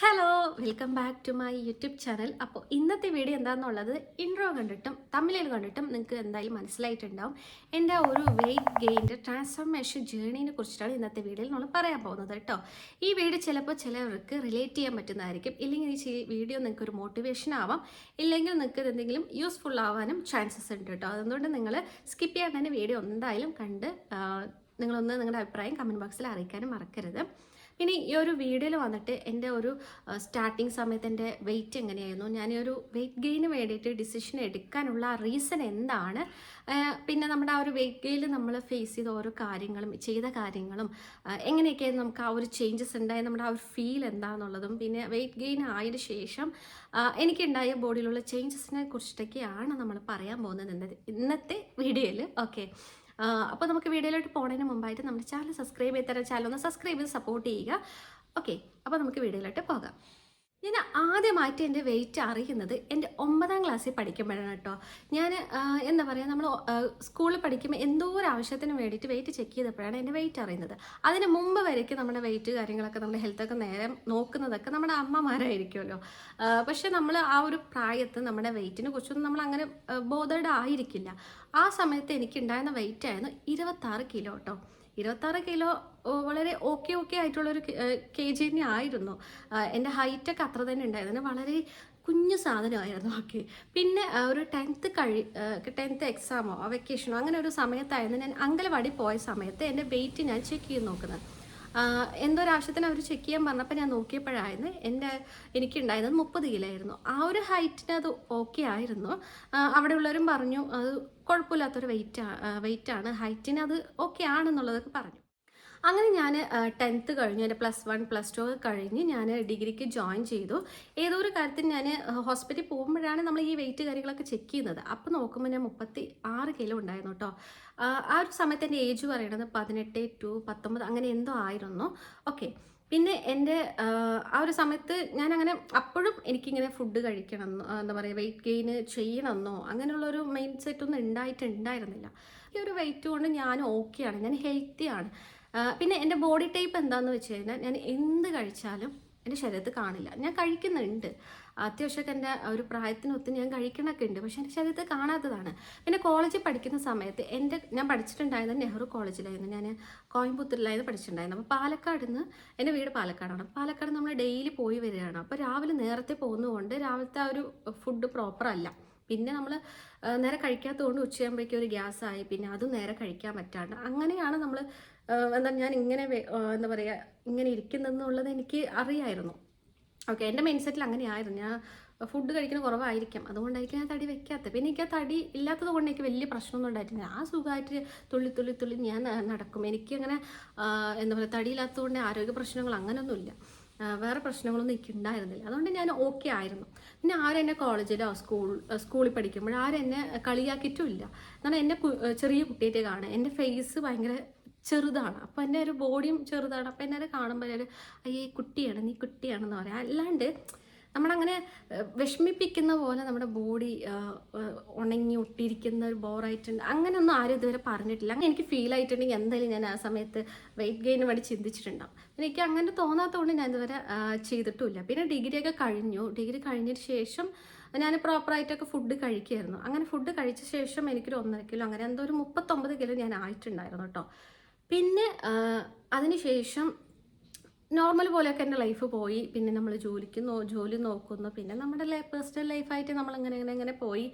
Hello welcome back to my YouTube channel അപ്പോൾ ഇന്നത്തെ video എന്താണെന്നുള്ളത് ഇൻട്രോ കണ്ടിട്ടും തമിഴിൽ കണ്ടിട്ടും നിങ്ങൾക്ക് എന്തായാലും മനസ്സിലായിട്ടുണ്ടാവും. എന്റെ ഒരു വെയിറ്റ് ഗെയിന്റെ ട്രാൻസ്ഫോർമേഷൻ ജേണീനെ കുറിച്ചിട്ടാണ് ഇന്നത്തെ വീഡിയോയിൽ നമ്മൾ പറയാൻ പോകുന്നത് കേട്ടോ. ഈ വീഡിയോ ചിലപ്പോൾ ചിലവർക്ക് റിലേറ്റ് ചെയ്യാൻ പറ്റുന്നതായിരിക്കും. ഇല്ലെങ്കിൽ ഈ വീഡിയോ നിങ്ങൾക്ക് ഒരു മോട്ടിവേഷൻ ആവാം. ഇല്ലെങ്കിൽ നിങ്ങൾക്ക് എന്തെങ്കിലും യൂസ്ഫുൾ ആവാനും ചാൻസസ് ഉണ്ട് കേട്ടോ. അതുകൊണ്ട് നിങ്ങൾ സ്കിപ്പ് ചെയ്യാൻ തന്നെ വീഡിയോ എന്തായാലും കണ്ട് നിങ്ങളൊന്ന് നിങ്ങളുടെ അഭിപ്രായം കമന്റ് ബോക്സിൽ അറിയിക്കാനും മറക്കരുത്. പിന്നെ ഈ ഒരു വീഡിയോയിൽ വന്നിട്ട് എന്റെ ഒരു സ്റ്റാർട്ടിങ് സമയത്ത് എന്റെ വെയിറ്റ് എങ്ങനെയായിരുന്നു ഞാൻ ഈ ഒരു വെയിറ്റ് ഗെയിന് വേണ്ടിയിട്ട് ഡിസിഷൻ എടുക്കാനുള്ള റീസൺ എന്താണ് പിന്നെ നമ്മുടെ ആ ഒരു വെയിറ്റ് ഗെയിനിൽ നമ്മൾ ഫേസ് ചെയ്ത ഓരോ കാര്യങ്ങളും ചെയ്ത കാര്യങ്ങളും എങ്ങനെയൊക്കെയായിരുന്നു നമുക്ക് ആ ഒരു ചേഞ്ചസ് ഉണ്ടായ നമ്മുടെ ആ ഒരു ഫീൽ എന്താണെന്നുള്ളതും പിന്നെ വെയിറ്റ് ഗെയിൻ ആയതിനു ശേഷം എനിക്കുണ്ടായ ബോഡിയിലുള്ള ചേഞ്ചസിനെ കുറിച്ചിട്ടൊക്കെയാണ് നമ്മൾ പറയാൻ പോകുന്നത് ഇന്നത്തെ വീഡിയോയിൽ. ഓക്കെ അപ്പോൾ നമുക്ക് വീഡിയോയിലോട്ട് പോകുന്നതിന് മുമ്പായിട്ട് നമ്മുടെ ചാനൽ സബ്സ്ക്രൈബ് ചെയ്ത് തരാം ചാനൽ ഒന്ന് സബ്സ്ക്രൈബ് ചെയ്ത് സപ്പോർട്ട് ചെയ്യുക. ഓക്കെ അപ്പോൾ നമുക്ക് വീഡിയോയിലോട്ട് പോകാം. ഞാൻ ആദ്യമായിട്ട് എന്റെ വെയിറ്റ് അറിയുന്നത് എന്റെ ഒമ്പതാം ക്ലാസ്സിൽ പഠിക്കുമ്പോഴാണ് കേട്ടോ. ഞാൻ എന്താ പറയുക നമ്മൾ സ്കൂളിൽ പഠിക്കുമ്പോൾ എന്തോ ഒരു ആവശ്യത്തിന് വേണ്ടിയിട്ട് വെയിറ്റ് ചെക്ക് ചെയ്തപ്പോഴാണ് എന്റെ വെയിറ്റ് അറിയുന്നത്. അതിന് മുമ്പ് വരയ്ക്ക് നമ്മുടെ വെയിറ്റ് കാര്യങ്ങളൊക്കെ നമ്മുടെ ഹെൽത്തൊക്കെ നേരെ നോക്കുന്നതൊക്കെ നമ്മുടെ അമ്മമാരായിരിക്കുമല്ലോ. പക്ഷേ നമ്മൾ ആ ഒരു പ്രായത്ത് നമ്മുടെ വെയിറ്റിനെ കുറിച്ചൊന്നും നമ്മൾ അങ്ങനെ ബോധേഡ് ആയിരിക്കില്ല. ആ സമയത്ത് എനിക്കുണ്ടായിരുന്ന വെയിറ്റ് ആയിരുന്നു ഇരുപത്താറ് കിലോ കേട്ടോ ഇരുപത്താറ് കിലോ വളരെ ഓക്കെ ഓക്കെ ആയിട്ടുള്ളൊരു കെ ജി തന്നെ ആയിരുന്നു. എന്റെ ഹൈറ്റൊക്കെ അത്ര തന്നെ ഉണ്ടായിരുന്നു. വളരെ കുഞ്ഞു സാധനമായിരുന്നു ഓക്കെ പിന്നെ ഒരു ടെൻത്ത് കഴി ടെൻത്ത് എക്സാമോ വെക്കേഷനോ അങ്ങനെ ഒരു സമയത്തായിരുന്നു ഞാൻ അങ്കലവാടി പോയ സമയത്ത് എന്റെ വെയിറ്റ് ഞാൻ ചെക്ക് ചെയ്ത് നോക്കുന്നത്. എന്തോ ഒരു ആവശ്യത്തിന് അവർ ചെക്ക് ചെയ്യാൻ പറഞ്ഞപ്പോൾ ഞാൻ നോക്കിയപ്പോഴായിരുന്നു എന്റെ എനിക്കുണ്ടായിരുന്നത് മുപ്പത് കിലോ ആയിരുന്നു. ആ ഒരു ഹൈറ്റിന് അത് ഓക്കെ ആയിരുന്നു. അവിടെ ഉള്ളവരും പറഞ്ഞു അത് കുഴപ്പമില്ലാത്തൊരു വെയിറ്റ് വെയിറ്റാണ് ഹൈറ്റിന് അത് ഓക്കെ ആണെന്നുള്ളതൊക്കെ പറഞ്ഞു. അങ്ങനെ ഞാൻ ടെൻത്ത് കഴിഞ്ഞു എന്റെ പ്ലസ് വൺ പ്ലസ് ടു ഒക്കെ കഴിഞ്ഞ് ഞാൻ ഡിഗ്രിക്ക് ജോയിൻ ചെയ്തു. ഏതോ ഒരു കാര്യത്തിന് ഞാൻ ഹോസ്പിറ്റലിൽ പോകുമ്പോഴാണ് നമ്മൾ ഈ വെയിറ്റ് കാര്യങ്ങളൊക്കെ ചെക്ക് ചെയ്യുന്നത്. അപ്പോൾ നോക്കുമ്പോൾ ഞാൻ മുപ്പത്തി ആറ് കിലോ ഉണ്ടായിരുന്നു കേട്ടോ ആ ഒരു സമയത്ത് എന്റെ ഏജ് പറയണത് പതിനെട്ട് ടു പത്തൊമ്പത് അങ്ങനെ എന്തോ ആയിരുന്നു. ഓക്കെ പിന്നെ എന്റെ ആ, ഒരു സമയത്ത് ഞാൻ അങ്ങനെ അപ്പോഴും എനിക്കിങ്ങനെ ഫുഡ് കഴിക്കണം എന്താ പറയുക വെയിറ്റ് ഗെയിൻ ചെയ്യണമെന്നോ അങ്ങനെയുള്ളൊരു മൈൻഡ് സെറ്റ് ഒന്നും ഉണ്ടായിട്ടുണ്ടായിരുന്നില്ല ഈ ഒരു വെയിറ്റ് കൊണ്ട് ഞാൻ ഓക്കെയാണ് ഞാൻ ഹെൽത്തിയാണ് പിന്നെ എന്റെ ബോഡി ടൈപ്പ് എന്താണെന്ന് വെച്ച് കഴിഞ്ഞാൽ ഞാൻ എന്ത് കഴിച്ചാലും എന്റെ ശരീരത്തിൽ കാണില്ല. ഞാൻ കഴിക്കുന്നുണ്ട്. അത്യാവശ്യമൊക്കെ എന്റെ ഒരു പ്രായത്തിനൊത്ത് ഞാൻ കഴിക്കണമൊക്കെ ഉണ്ട്. പക്ഷെ എന്റെ ശരീരത്തിൽ കാണാത്തതാണ്. പിന്നെ കോളേജിൽ പഠിക്കുന്ന സമയത്ത് എന്റെ ഞാൻ പഠിച്ചിട്ടുണ്ടായിരുന്നത് നെഹ്റു കോളേജിലായിരുന്നു ഞാൻ കോയമ്പത്തൂരിലായിരുന്നു പഠിച്ചിട്ടുണ്ടായിരുന്നത്. അപ്പോൾ പാലക്കാട് നിന്ന് എന്റെ വീട് പാലക്കാടാണ്. പാലക്കാട് നമ്മൾ ഡെയിലി പോയി വരികയാണ്. അപ്പോൾ രാവിലെ നേരത്തെ പോകുന്നതുകൊണ്ട് രാവിലത്തെ ആ ഒരു ഫുഡ് പ്രോപ്പർ അല്ല. പിന്നെ നമ്മൾ നേരെ കഴിക്കാത്തതുകൊണ്ട് ഉച്ചയാകുമ്പോഴേക്കും ഒരു ഗ്യാസായി. പിന്നെ അതും നേരെ കഴിക്കാൻ പറ്റാണ്ട്. അങ്ങനെയാണ് നമ്മൾ എന്താ ഞാൻ ഇങ്ങനെ എന്താ പറയുക ഇങ്ങനെ ഇരിക്കുന്നെന്നുള്ളത് എനിക്ക് അറിയായിരുന്നു. ഓക്കെ എന്റെ മൈൻഡ് സെറ്റിൽ അങ്ങനെയായിരുന്നു. ഞാൻ ഫുഡ് കഴിക്കുന്ന കുറവായിരിക്കാം. അതുകൊണ്ടായിരിക്കും ഞാൻ തടി വെക്കാത്തത്. പിന്നെ എനിക്ക് ആ തടി ഇല്ലാത്തത് കൊണ്ട് എനിക്ക് വലിയ പ്രശ്നമൊന്നും ഉണ്ടായിട്ടില്ല. ആ സുഖമായിട്ട് തുള്ളി തുള്ളി തുള്ളി ഞാൻ നടക്കും. എനിക്കങ്ങനെ എന്താ പറയുക തടിയില്ലാത്തത് കൊണ്ട് ആരോഗ്യ പ്രശ്നങ്ങൾ അങ്ങനെയൊന്നുമില്ല വേറെ പ്രശ്നങ്ങളൊന്നും എനിക്ക് ഉണ്ടായിരുന്നില്ല. അതുകൊണ്ട് ഞാൻ ഓക്കെ ആയിരുന്നു. പിന്നെ ആരും എന്നെ കോളേജിലോ സ്കൂൾ സ്കൂളിൽ പഠിക്കുമ്പോൾ ആരും എന്നെ കളിയാക്കിയിട്ടും ഇല്ല. എന്നാൽ എന്നെ ചെറിയ കുട്ടിയായിട്ട് കാണുക. എന്റെ ഫേസ് ഭയങ്കര ചെറുതാണ്. അപ്പോൾ എന്റെ ഒരു ബോഡിയും ചെറുതാണ്. അപ്പോൾ എന്നെ കാണുമ്പോൾ ഒരു അയ്യേ കുട്ടിയാണ് നീ കുട്ടിയാണെന്ന് പറയാം. അല്ലാണ്ട് നമ്മളങ്ങനെ വിഷമിപ്പിക്കുന്ന പോലെ നമ്മുടെ ബോഡി ഉണങ്ങി ഒട്ടിയിരിക്കുന്ന ഒരു ബോറായിട്ടുണ്ട്. അങ്ങനെയൊന്നും ആരും ഇതുവരെ പറഞ്ഞിട്ടില്ല. അങ്ങനെ എനിക്ക് ഫീൽ ആയിട്ടുണ്ടെങ്കിൽ എന്തായാലും ഞാൻ ആ സമയത്ത് വെയിറ്റ് ഗെയിന് വേണ്ടി ചിന്തിച്ചിട്ടുണ്ടാവും. എനിക്ക് അങ്ങനെ തോന്നാത്തതുകൊണ്ട് ഞാൻ ഇതുവരെ ചെയ്തിട്ടുമില്ല. പിന്നെ ഡിഗ്രിയൊക്കെ കഴിഞ്ഞു. ഡിഗ്രി കഴിഞ്ഞതിന് ശേഷം ഞാൻ പ്രോപ്പറായിട്ടൊക്കെ ഫുഡ് കഴിക്കുമായിരുന്നു അങ്ങനെ ഫുഡ് കഴിച്ച ശേഷം എനിക്കൊരു ഒന്നര കിലോ അങ്ങനെ എന്തോ ഒരു മുപ്പത്തൊമ്പത് കിലോ ഞാൻ ആയിട്ടുണ്ടായിരുന്നു കേട്ടോ. പിന്നെ അതിനുശേഷം നോർമൽ പോലെയൊക്കെ എന്റെ ലൈഫ് പോയി. പിന്നെ നമ്മൾ ജോലിക്ക് നോ ജോലി നോക്കുന്നു. പിന്നെ നമ്മുടെ പേഴ്സണൽ ലൈഫായിട്ട് നമ്മൾ ഇങ്ങനെ ഇങ്ങനെ ഇങ്ങനെ പോയി.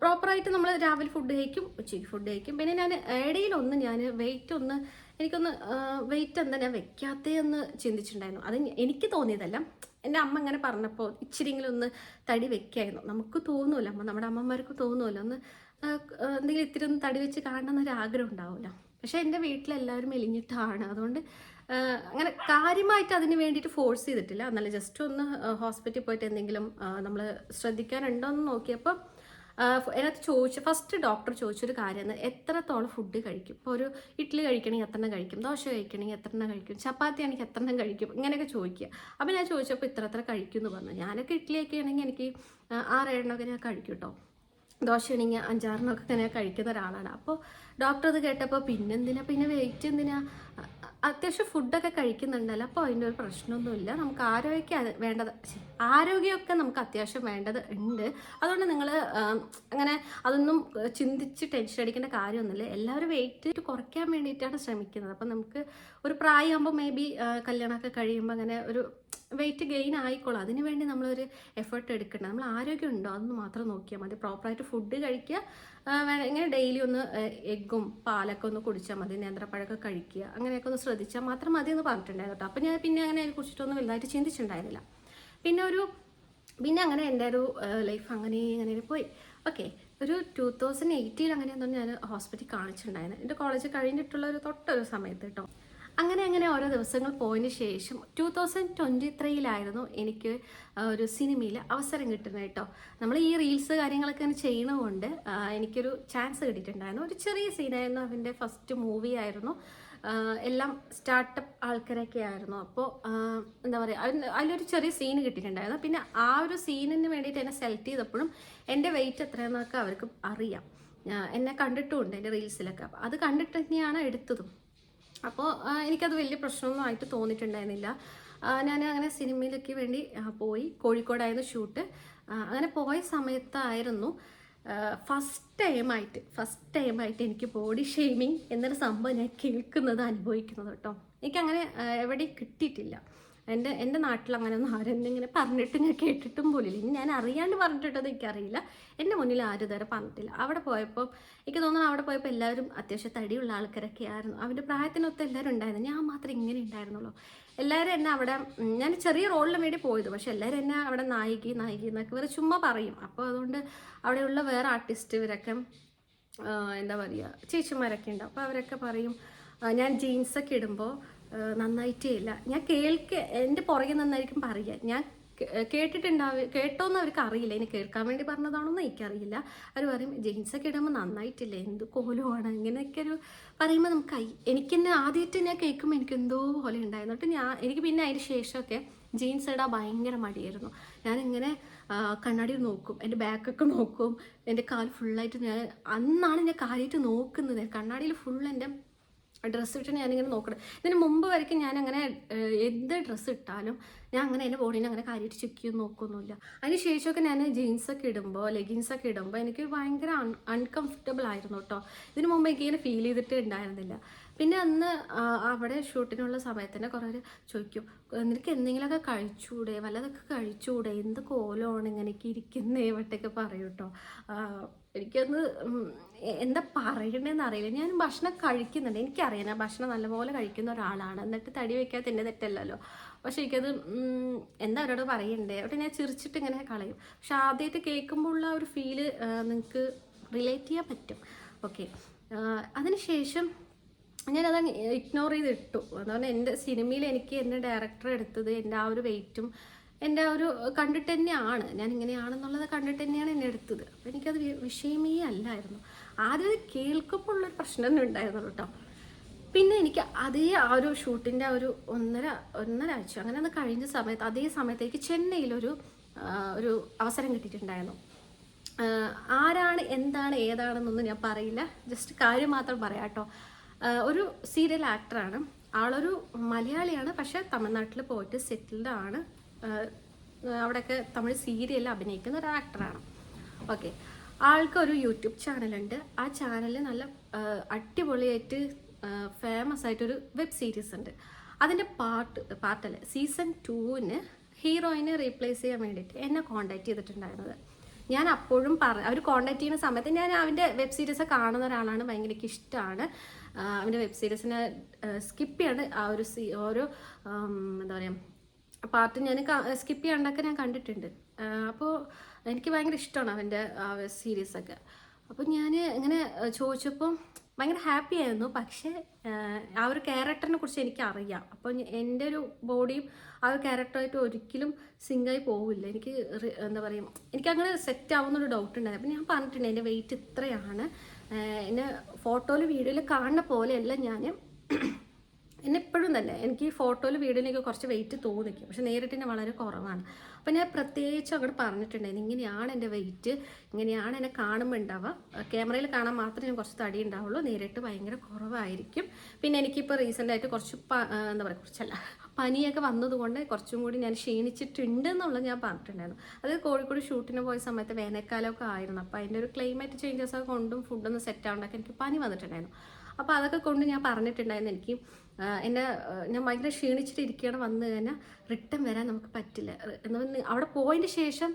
പ്രോപ്പറായിട്ട് നമ്മൾ രാവിലെ ഫുഡ് കഴിക്കും ഉച്ചയ്ക്ക് ഫുഡ് കഴിക്കും. പിന്നെ ഞാൻ ഇടയിലൊന്ന് ഞാൻ വെയിറ്റ് ഒന്ന് എനിക്കൊന്ന് വെയിറ്റ് എന്താ ഞാൻ വെക്കാത്തതെന്ന് ചിന്തിച്ചിട്ടുണ്ടായിരുന്നു. അത് എനിക്ക് തോന്നിയതല്ല. എന്റെ അമ്മ ഇങ്ങനെ പറഞ്ഞപ്പോൾ ഇച്ചിരിയെങ്കിലും ഒന്ന് തടി വെക്കായിരുന്നു. നമുക്ക് തോന്നുമല്ലോ അമ്മ നമ്മുടെ അമ്മമാർക്ക് തോന്നുമല്ലോ ഒന്ന് എന്തെങ്കിലും ഇത്തിരി ഒന്ന് തടി വെച്ച് കാണണം എന്നൊരു ആഗ്രഹം ഉണ്ടാവില്ല പക്ഷേ എന്റെ വീട്ടിലെല്ലാവരും മെലിഞ്ഞിട്ടാണ്. അതുകൊണ്ട് അങ്ങനെ കാര്യമായിട്ട് അതിന് വേണ്ടിയിട്ട് ഫോഴ്സ് ചെയ്തിട്ടില്ല. എന്നാലും ജസ്റ്റ് ഒന്ന് ഹോസ്പിറ്റലിൽ പോയിട്ട് എന്തെങ്കിലും നമ്മൾ ശ്രദ്ധിക്കാനുണ്ടോ എന്ന് നോക്കിയപ്പോൾ അതിനകത്ത് ചോദിച്ചു ഫസ്റ്റ് ഡോക്ടർ ചോദിച്ചൊരു കാര്യമാണ് എത്രത്തോളം ഫുഡ് കഴിക്കും? ഇപ്പോൾ ഒരു ഇഡ്ഡലി കഴിക്കണമെങ്കിൽ എത്രണ്ണം കഴിക്കും? ദോശ കഴിക്കണമെങ്കിൽ എത്രണ്ണം കഴിക്കും? ചപ്പാത്തി ആണെങ്കിൽ എത്രണ്ണം കഴിക്കും? ഇങ്ങനെയൊക്കെ ചോദിക്കുക. അപ്പോൾ ഞാൻ ചോദിച്ചപ്പോൾ ഇത്ര എത്ര കഴിക്കും എന്ന് പറഞ്ഞു. ഞാനൊക്കെ ഇഡ്ഡലിയൊക്കെ ആണെങ്കിൽ എനിക്ക് ആറ് ആറേഴെണ്ണമൊക്കെ ഞാൻ കഴിക്കും കേട്ടോ ദോശയാണെങ്കിൽ അഞ്ചാറിനൊക്കെ ഇങ്ങനെ കഴിക്കുന്ന ഒരാളാണ്. അപ്പോൾ ഡോക്ടർ അത് കേട്ടപ്പോൾ പിന്നെന്തിനാ? പിന്നെ വെയിറ്റ് എന്തിനാ? അത്യാവശ്യം ഫുഡൊക്കെ കഴിക്കുന്നുണ്ടല്ലോ. അപ്പോൾ അതിന്റെ ഒരു പ്രശ്നമൊന്നുമില്ല. നമുക്ക് ആരോഗ്യം വേണ്ടത്. ആരോഗ്യമൊക്കെ നമുക്ക് അത്യാവശ്യം വേണ്ടത് ഉണ്ട്. അതുകൊണ്ട് നിങ്ങൾ അങ്ങനെ അതൊന്നും ചിന്തിച്ച് ടെൻഷൻ അടിക്കേണ്ട കാര്യമൊന്നുമില്ല. എല്ലാവരും വെയിറ്റ് കുറയ്ക്കാൻ വേണ്ടിയിട്ടാണ് ശ്രമിക്കുന്നത്. അപ്പം നമുക്ക് ഒരു പ്രായമാകുമ്പോൾ മേ ബി കല്യാണമൊക്കെ കഴിയുമ്പോൾ അങ്ങനെ ഒരു വെയിറ്റ് ഗെയിൻ ആയിക്കോളും. അതിന് വേണ്ടി നമ്മളൊരു എഫേർട്ട് എടുക്കണ്ട നമ്മൾ ആരോഗ്യം ഉണ്ടോ അതൊന്ന് മാത്രം നോക്കിയാൽ മതി. പ്രോപ്പറായിട്ട് ഫുഡ് കഴിക്കുക. ഇങ്ങനെ ഡെയിലി ഒന്ന് എഗ്ഗും പാലൊക്കെ ഒന്ന് കുടിച്ചാൽ മതി. നേന്ത്രപ്പഴമൊക്കെ കഴിക്കുക. അങ്ങനെയൊക്കെ ഒന്ന് ശ്രദ്ധിച്ചാൽ മാത്രം മതി എന്ന് പറഞ്ഞിട്ടുണ്ടായിരുന്നു കേട്ടോ. അപ്പം ഞാൻ പിന്നെ അങ്ങനെ അതിനെ കുറിച്ചിട്ടൊന്നും വലുതായിട്ട് ചിന്തിച്ചിട്ടുണ്ടായിരുന്നില്ല. പിന്നെ ഒരു പിന്നെ അങ്ങനെ എന്റെ ഒരു ലൈഫ് അങ്ങനെ ഇങ്ങനെ പോയി. ഓക്കെ ഒരു ടു തൗസൻഡ് എയ്റ്റീൻ അങ്ങനെയാണെന്ന് ഞാൻ ഹോസ്പിറ്റലിൽ കാണിച്ചിട്ടുണ്ടായിരുന്നു. എന്റെ കോളേജ് കഴിഞ്ഞിട്ടുള്ള ഒരു തൊട്ടൊരു സമയത്ത് കേട്ടോ. അങ്ങനെ അങ്ങനെ ഓരോ ദിവസങ്ങൾ പോയതിന് ശേഷം ടു തൗസൻഡ് ട്വന്റി ത്രീയിലായിരുന്നു എനിക്ക് ഒരു സിനിമയിൽ അവസരം കിട്ടുന്നത് കേട്ടോ. നമ്മൾ ഈ റീൽസ് കാര്യങ്ങളൊക്കെ ആ, എനിക്കൊരു ചാൻസ് കിട്ടിയിട്ടുണ്ടായിരുന്നു. ഒരു ചെറിയ സീനായിരുന്നു അവന്റെ ഫസ്റ്റ് മൂവി ആയിരുന്നു. എല്ലാം സ്റ്റാർട്ടപ്പ് ആൾക്കാരൊക്കെ ആയിരുന്നു. അപ്പോൾ എന്താ പറയുക അതിലൊരു ചെറിയ സീൻ കിട്ടിയിട്ടുണ്ടായിരുന്നു. പിന്നെ ആ ഒരു സീനിന് വേണ്ടിയിട്ട് എന്നെ സെലക്ട് ചെയ്തപ്പോഴും എന്റെ വെയിറ്റ് എത്രയെന്നൊക്കെ അവർക്ക് അറിയാം. എന്നെ കണ്ടിട്ടുമുണ്ട് എന്റെ റീൽസിലൊക്കെ അപ്പോൾ അത് കണ്ടിട്ട് തന്നെയാണ് എടുത്തതും. അപ്പോൾ എനിക്കത് വലിയ പ്രശ്നമൊന്നും ആയിട്ട് തോന്നിയിട്ടുണ്ടായിരുന്നില്ല ഞാൻ അങ്ങനെ സിനിമയിലേക്ക് വേണ്ടി പോയി. കോഴിക്കോടായിരുന്നു ഷൂട്ട്. അങ്ങനെ പോയ സമയത്തായിരുന്നു ഫസ്റ്റ് ടൈമായിട്ട് ഫസ്റ്റ് ടൈമായിട്ട് എനിക്ക് ബോഡി ഷെയ്മിങ് എന്നൊരു സംഭവം ഞാൻ കേൾക്കുന്നത് അനുഭവിക്കുന്നത് കേട്ടോ. എനിക്കങ്ങനെ എവിടെയും കിട്ടിയിട്ടില്ല. എന്റെ എന്റെ നാട്ടിൽ അങ്ങനെ ഒന്നും ആരും എന്നെ ഇങ്ങനെ പറഞ്ഞിട്ട് ഞാൻ കേട്ടിട്ടും പോലില്ല. ഇനി ഞാൻ അറിയാണ്ട് പറഞ്ഞിട്ടത് എനിക്കറിയില്ല. എന്റെ മുന്നിൽ ആരും ഇതുവരെ പറഞ്ഞിട്ടില്ല. അവിടെ പോയപ്പോൾ എനിക്ക് തോന്നുന്നു അവിടെ പോയപ്പോൾ എല്ലാവരും അത്യാവശ്യം തടിയുള്ള ആൾക്കാരൊക്കെ ആയിരുന്നു അവന്റെ പ്രായത്തിനൊത്ത് എല്ലാവരും ഉണ്ടായിരുന്നു. ഞാൻ മാത്രം ഇങ്ങനെ ഉണ്ടായിരുന്നുള്ളൂ. എല്ലാവരും എന്നെ അവിടെ ഞാൻ ചെറിയ റോളിന് വേണ്ടി പോയത്. പക്ഷെ എല്ലാവരും എന്നെ അവിടെ നായികി നായികി എന്നൊക്കെ ഇവർ ചുമ്മാ പറയും. അപ്പോൾ അതുകൊണ്ട് അവിടെയുള്ള വേറെ ആർട്ടിസ്റ്റ് ഇവരൊക്കെ എന്താ പറയുക ചേച്ചിമാരൊക്കെ ഉണ്ട്. അപ്പോൾ അവരൊക്കെ പറയും ഞാൻ ജീൻസൊക്കെ ഇടുമ്പോൾ നന്നായിട്ടേ ഇല്ല. ഞാൻ കേൾക്ക എന്റെ പുറകെ നന്നായിരിക്കും പറയുക. ഞാൻ കേട്ടിട്ടുണ്ടാവ കേട്ടോന്ന് അവർക്ക് അറിയില്ല. ഇനി കേൾക്കാൻ വേണ്ടി പറഞ്ഞതാണോന്ന് എനിക്കറിയില്ല. അവർ പറയും ജീൻസൊക്കെ ഇടുമ്പോൾ നന്നായിട്ടില്ല? എന്ത് കോലമാണ്? ഇങ്ങനെയൊക്കെ ഒരു പറയുമ്പോൾ നമുക്ക് ഐ- എനിക്കെന്നെ ആദ്യമായിട്ട് ഞാൻ കേൾക്കുമ്പോൾ എനിക്ക് എന്തോ പോലെ ഉണ്ടായിരുന്നു. എന്നിട്ട് ഞാൻ എനിക്ക് പിന്നെ അതിന് ശേഷമൊക്കെ ജീൻസ് ഇടാൻ ഭയങ്കര മടിയായിരുന്നു. ഞാനിങ്ങനെ കണ്ണാടി നോക്കും എന്റെ ബാക്കൊക്കെ നോക്കും. എന്റെ കാൽ ഫുള്ളായിട്ട് ഞാൻ അന്നാണ് ഞാൻ കാര്യമായിട്ട് നോക്കുന്നത്. കണ്ണാടിയിൽ ഫുൾ എന്റെ ഡ്രസ്സ് ഇട്ട് ഞാനിങ്ങനെ നോക്കണം. ഇതിന് മുമ്പ് വരയ്ക്കും ഞാൻ അങ്ങനെ എന്ത് ഡ്രസ്സ് ഇട്ടാലും ഞാൻ അങ്ങനെ എന്റെ ബോഡീനെ അങ്ങനെ കാര്യമായിട്ട് ചെക്ക് ചെയ്ത് നോക്കൊന്നുമില്ല. അതിന് ശേഷമൊക്കെ ഞാൻ ജീൻസൊക്കെ ഇടുമ്പോൾ ലെഗിൻസൊക്കെ ഇടുമ്പോൾ എനിക്ക് ഭയങ്കര അൺ അൺകംഫർട്ടബിൾ ആയിരുന്നു കേട്ടോ ഇതിന് മുമ്പ് എനിക്ക് ഇങ്ങനെ ഫീൽ ചെയ്തിട്ട് ഉണ്ടായിരുന്നില്ല പിന്നെ അന്ന് അവിടെ ഷൂട്ടിനുള്ള സമയത്ത് തന്നെ കുറേ ചോദിക്കും നിനക്ക് എന്തെങ്കിലുമൊക്കെ കഴിച്ചുകൂടെ വല്ലതൊക്കെ കഴിച്ചുകൂടെ എന്ത് കോലമാണ് ഇങ്ങനെയൊക്കെ ഇരിക്കുന്നേ? വട്ടൊക്കെ പറയും കേട്ടോ എനിക്കൊന്ന് ഉം, എ- എന്താ പറയണേന്ന് അറിയില്ല. ഞാൻ ഭക്ഷണം കഴിക്കുന്നുണ്ട്. എനിക്കറിയാം. ഞാൻ ഭക്ഷണം നല്ലപോലെ കഴിക്കുന്ന ഒരാളാണ്. എന്നിട്ട് തടി വെക്കാത്ത എന്റെ തെറ്റല്ലല്ലോ. പക്ഷെ എനിക്കത് എന്താ അവരോട് പറയണ്ടേ? അവിടെ ഞാൻ ചിരിച്ചിട്ട് ഇങ്ങനെ കളയും. പക്ഷെ ആദ്യമായിട്ട് കേൾക്കുമ്പോൾ ഉള്ള ഒരു ഫീൽ നിങ്ങൾക്ക് റിലേറ്റ് ചെയ്യാൻ പറ്റും. ഓക്കെ അതിനുശേഷം ഞാനത് ഇഗ്നോർ ചെയ്തിട്ടു. അതുകൊണ്ട് എന്റെ സിനിമയിൽ എനിക്ക് എന്റെ ഡയറക്ടർ എടുത്തത് എന്റെ ആ ഒരു വെയിറ്റും എന്റെ ആ ഒരു കണ്ടിട്ട് തന്നെയാണ്. ഞാൻ ഇങ്ങനെയാണെന്നുള്ളത് കണ്ടിട്ട് തന്നെയാണ് എന്നെ എടുത്തത്. അപ്പം എനിക്കത് വിഷയമേ അല്ലായിരുന്നു ആദ്യം കേൾക്കുമ്പോൾ ഉള്ളൊരു പ്രശ്നം തന്നെ ഉണ്ടായിരുന്നുള്ളൂ കേട്ടോ പിന്നെ എനിക്ക് അതേ ആ ഒരു ഷൂട്ടിന്റെ ഒരു ഒന്നര ഒന്നര ആഴ്ച അങ്ങനെ അത് കഴിഞ്ഞ സമയത്ത് അതേ സമയത്തേക്ക് ചെന്നൈയിലൊരു ഒരു അവസരം കിട്ടിയിട്ടുണ്ടായിരുന്നു. ആരാണ് എന്താണ് ഏതാണെന്നൊന്നും ഞാൻ പറയില്ല. ജസ്റ്റ് കാര്യം മാത്രം പറയാം കേട്ടോ ഒരു സീരിയൽ ആക്ടറാണ്. ആളൊരു മലയാളിയാണ് പക്ഷേ തമിഴ്നാട്ടിൽ പോയിട്ട് സെറ്റിൽഡ് ആണ്. അവിടെയൊക്കെ തമിഴ് സീരിയലിൽ അഭിനയിക്കുന്ന ഒരു ആക്ടറാണ് ഓക്കെ ആൾക്ക് ഒരു യൂട്യൂബ് ചാനലുണ്ട്. ആ ചാനലിൽ നല്ല അടിപൊളിയായിട്ട് ഫേമസ് ആയിട്ടൊരു വെബ് സീരീസ് ഉണ്ട്. അതിന്റെ പാർട്ട് പാർട്ടല്ല സീസൺ ടൂവിന് ഹീറോയിനെ റീപ്ലേസ് ചെയ്യാൻ വേണ്ടിയിട്ട് എന്നെ കോണ്ടാക്ട് ചെയ്തിട്ടുണ്ടായിരുന്നത്. ഞാൻ അപ്പോഴും പറ അവർ കോണ്ടാക്ട് ചെയ്യുന്ന സമയത്ത് ഞാൻ അവന്റെ വെബ് സീരീസ് കാണുന്ന ഒരാളാണ്. ഭയങ്കര എനിക്ക് ഇഷ്ടമാണ്. അവന്റെ വെബ് സീരീസിനെ സ്കിപ്പ് ചെയ്യാണ്ട് ആ ഒരു സീ ഓരോ എന്താ പറയുക പാർട്ട് ഞാൻ സ്കിപ്പ് ചെയ്യാണ്ടൊക്കെ ഞാൻ കണ്ടിട്ടുണ്ട്. അപ്പോൾ എനിക്ക് ഭയങ്കര ഇഷ്ടമാണ് അവന്റെ സീരീസൊക്കെ അപ്പോൾ ഞാൻ ഇങ്ങനെ ചോദിച്ചപ്പോൾ ഭയങ്കര ഹാപ്പി ആയിരുന്നു. പക്ഷേ ആ, ഒരു ക്യാരക്ടറിനെ കുറിച്ച് എനിക്കറിയാം. അപ്പോൾ എന്റെ ഒരു ബോഡിയും ആ ഒരു ക്യാരക്ടറായിട്ട് ഒരിക്കലും സിങ്കായി പോവില്ല. എനിക്ക് എന്താ പറയുക എനിക്ക് അങ്ങനെ സെറ്റ് ആവുന്നൊരു ഡൗട്ട് ഉണ്ടായിരുന്നു. അപ്പം ഞാൻ പറഞ്ഞിട്ടുണ്ട് എന്റെ വെയിറ്റ് ഇത്രയാണ്. എന്നെ ഫോട്ടോയിൽ വീഡിയോയിൽ കാണുന്ന പോലെയല്ല ഞാൻ എന്നെ ഇപ്പോഴും തന്നെ എനിക്ക് ഈ ഫോട്ടോയിൽ വീഡിയോയിലേക്ക് കുറച്ച് വെയിറ്റ് തോന്നിക്കും. പക്ഷെ നേരിട്ട് തന്നെ വളരെ കുറവാണ്. അപ്പം ഞാൻ പ്രത്യേകിച്ച് അങ്ങോട്ട് പറഞ്ഞിട്ടുണ്ടായിരുന്നു ഇങ്ങനെയാണ് എന്റെ വെയിറ്റ് ഇങ്ങനെയാണ് എന്നെ കാണുമ്പോൾ ഉണ്ടാവുക ക്യാമറയിൽ കാണാൻ മാത്രമേ ഞാൻ കുറച്ച് തടി ഉണ്ടാവുള്ളൂ നേരിട്ട് ഭയങ്കര കുറവായിരിക്കും. പിന്നെ എനിക്കിപ്പോൾ റീസെന്റായിട്ട് കുറച്ച് എന്താ പറയുക കുറച്ചല്ല പനിയൊക്കെ വന്നതുകൊണ്ട് കുറച്ചും കൂടി ഞാൻ ക്ഷീണിച്ചിട്ടുണ്ട് എന്നുള്ളത് ഞാൻ പറഞ്ഞിട്ടുണ്ടായിരുന്നു. അത് കോഴിക്കോട് ഷൂട്ടിന് പോയ സമയത്ത് വേനൽക്കാലമൊക്കെ ആയിരുന്നു. അപ്പോൾ അതിന്റെ ഒരു ക്ലൈമറ്റ് ചേഞ്ചസ് ഒക്കെ കൊണ്ടും ഫുഡൊന്നും സെറ്റ് ആവണ്ടൊക്കെ എനിക്ക് പനി വന്നിട്ടുണ്ടായിരുന്നു. അപ്പോൾ അതൊക്കെ കൊണ്ട് ഞാൻ പറഞ്ഞിട്ടുണ്ടായിരുന്നു എനിക്ക് എന്നെ ഞാൻ ഭയങ്കര ക്ഷീണിച്ചിട്ട് ഇരിക്കുകയാണ് വന്നു കഴിഞ്ഞാൽ റിട്ടേൺ വരാൻ നമുക്ക് പറ്റില്ല. എന്ന് അവിടെ പോയതിന് ശേഷം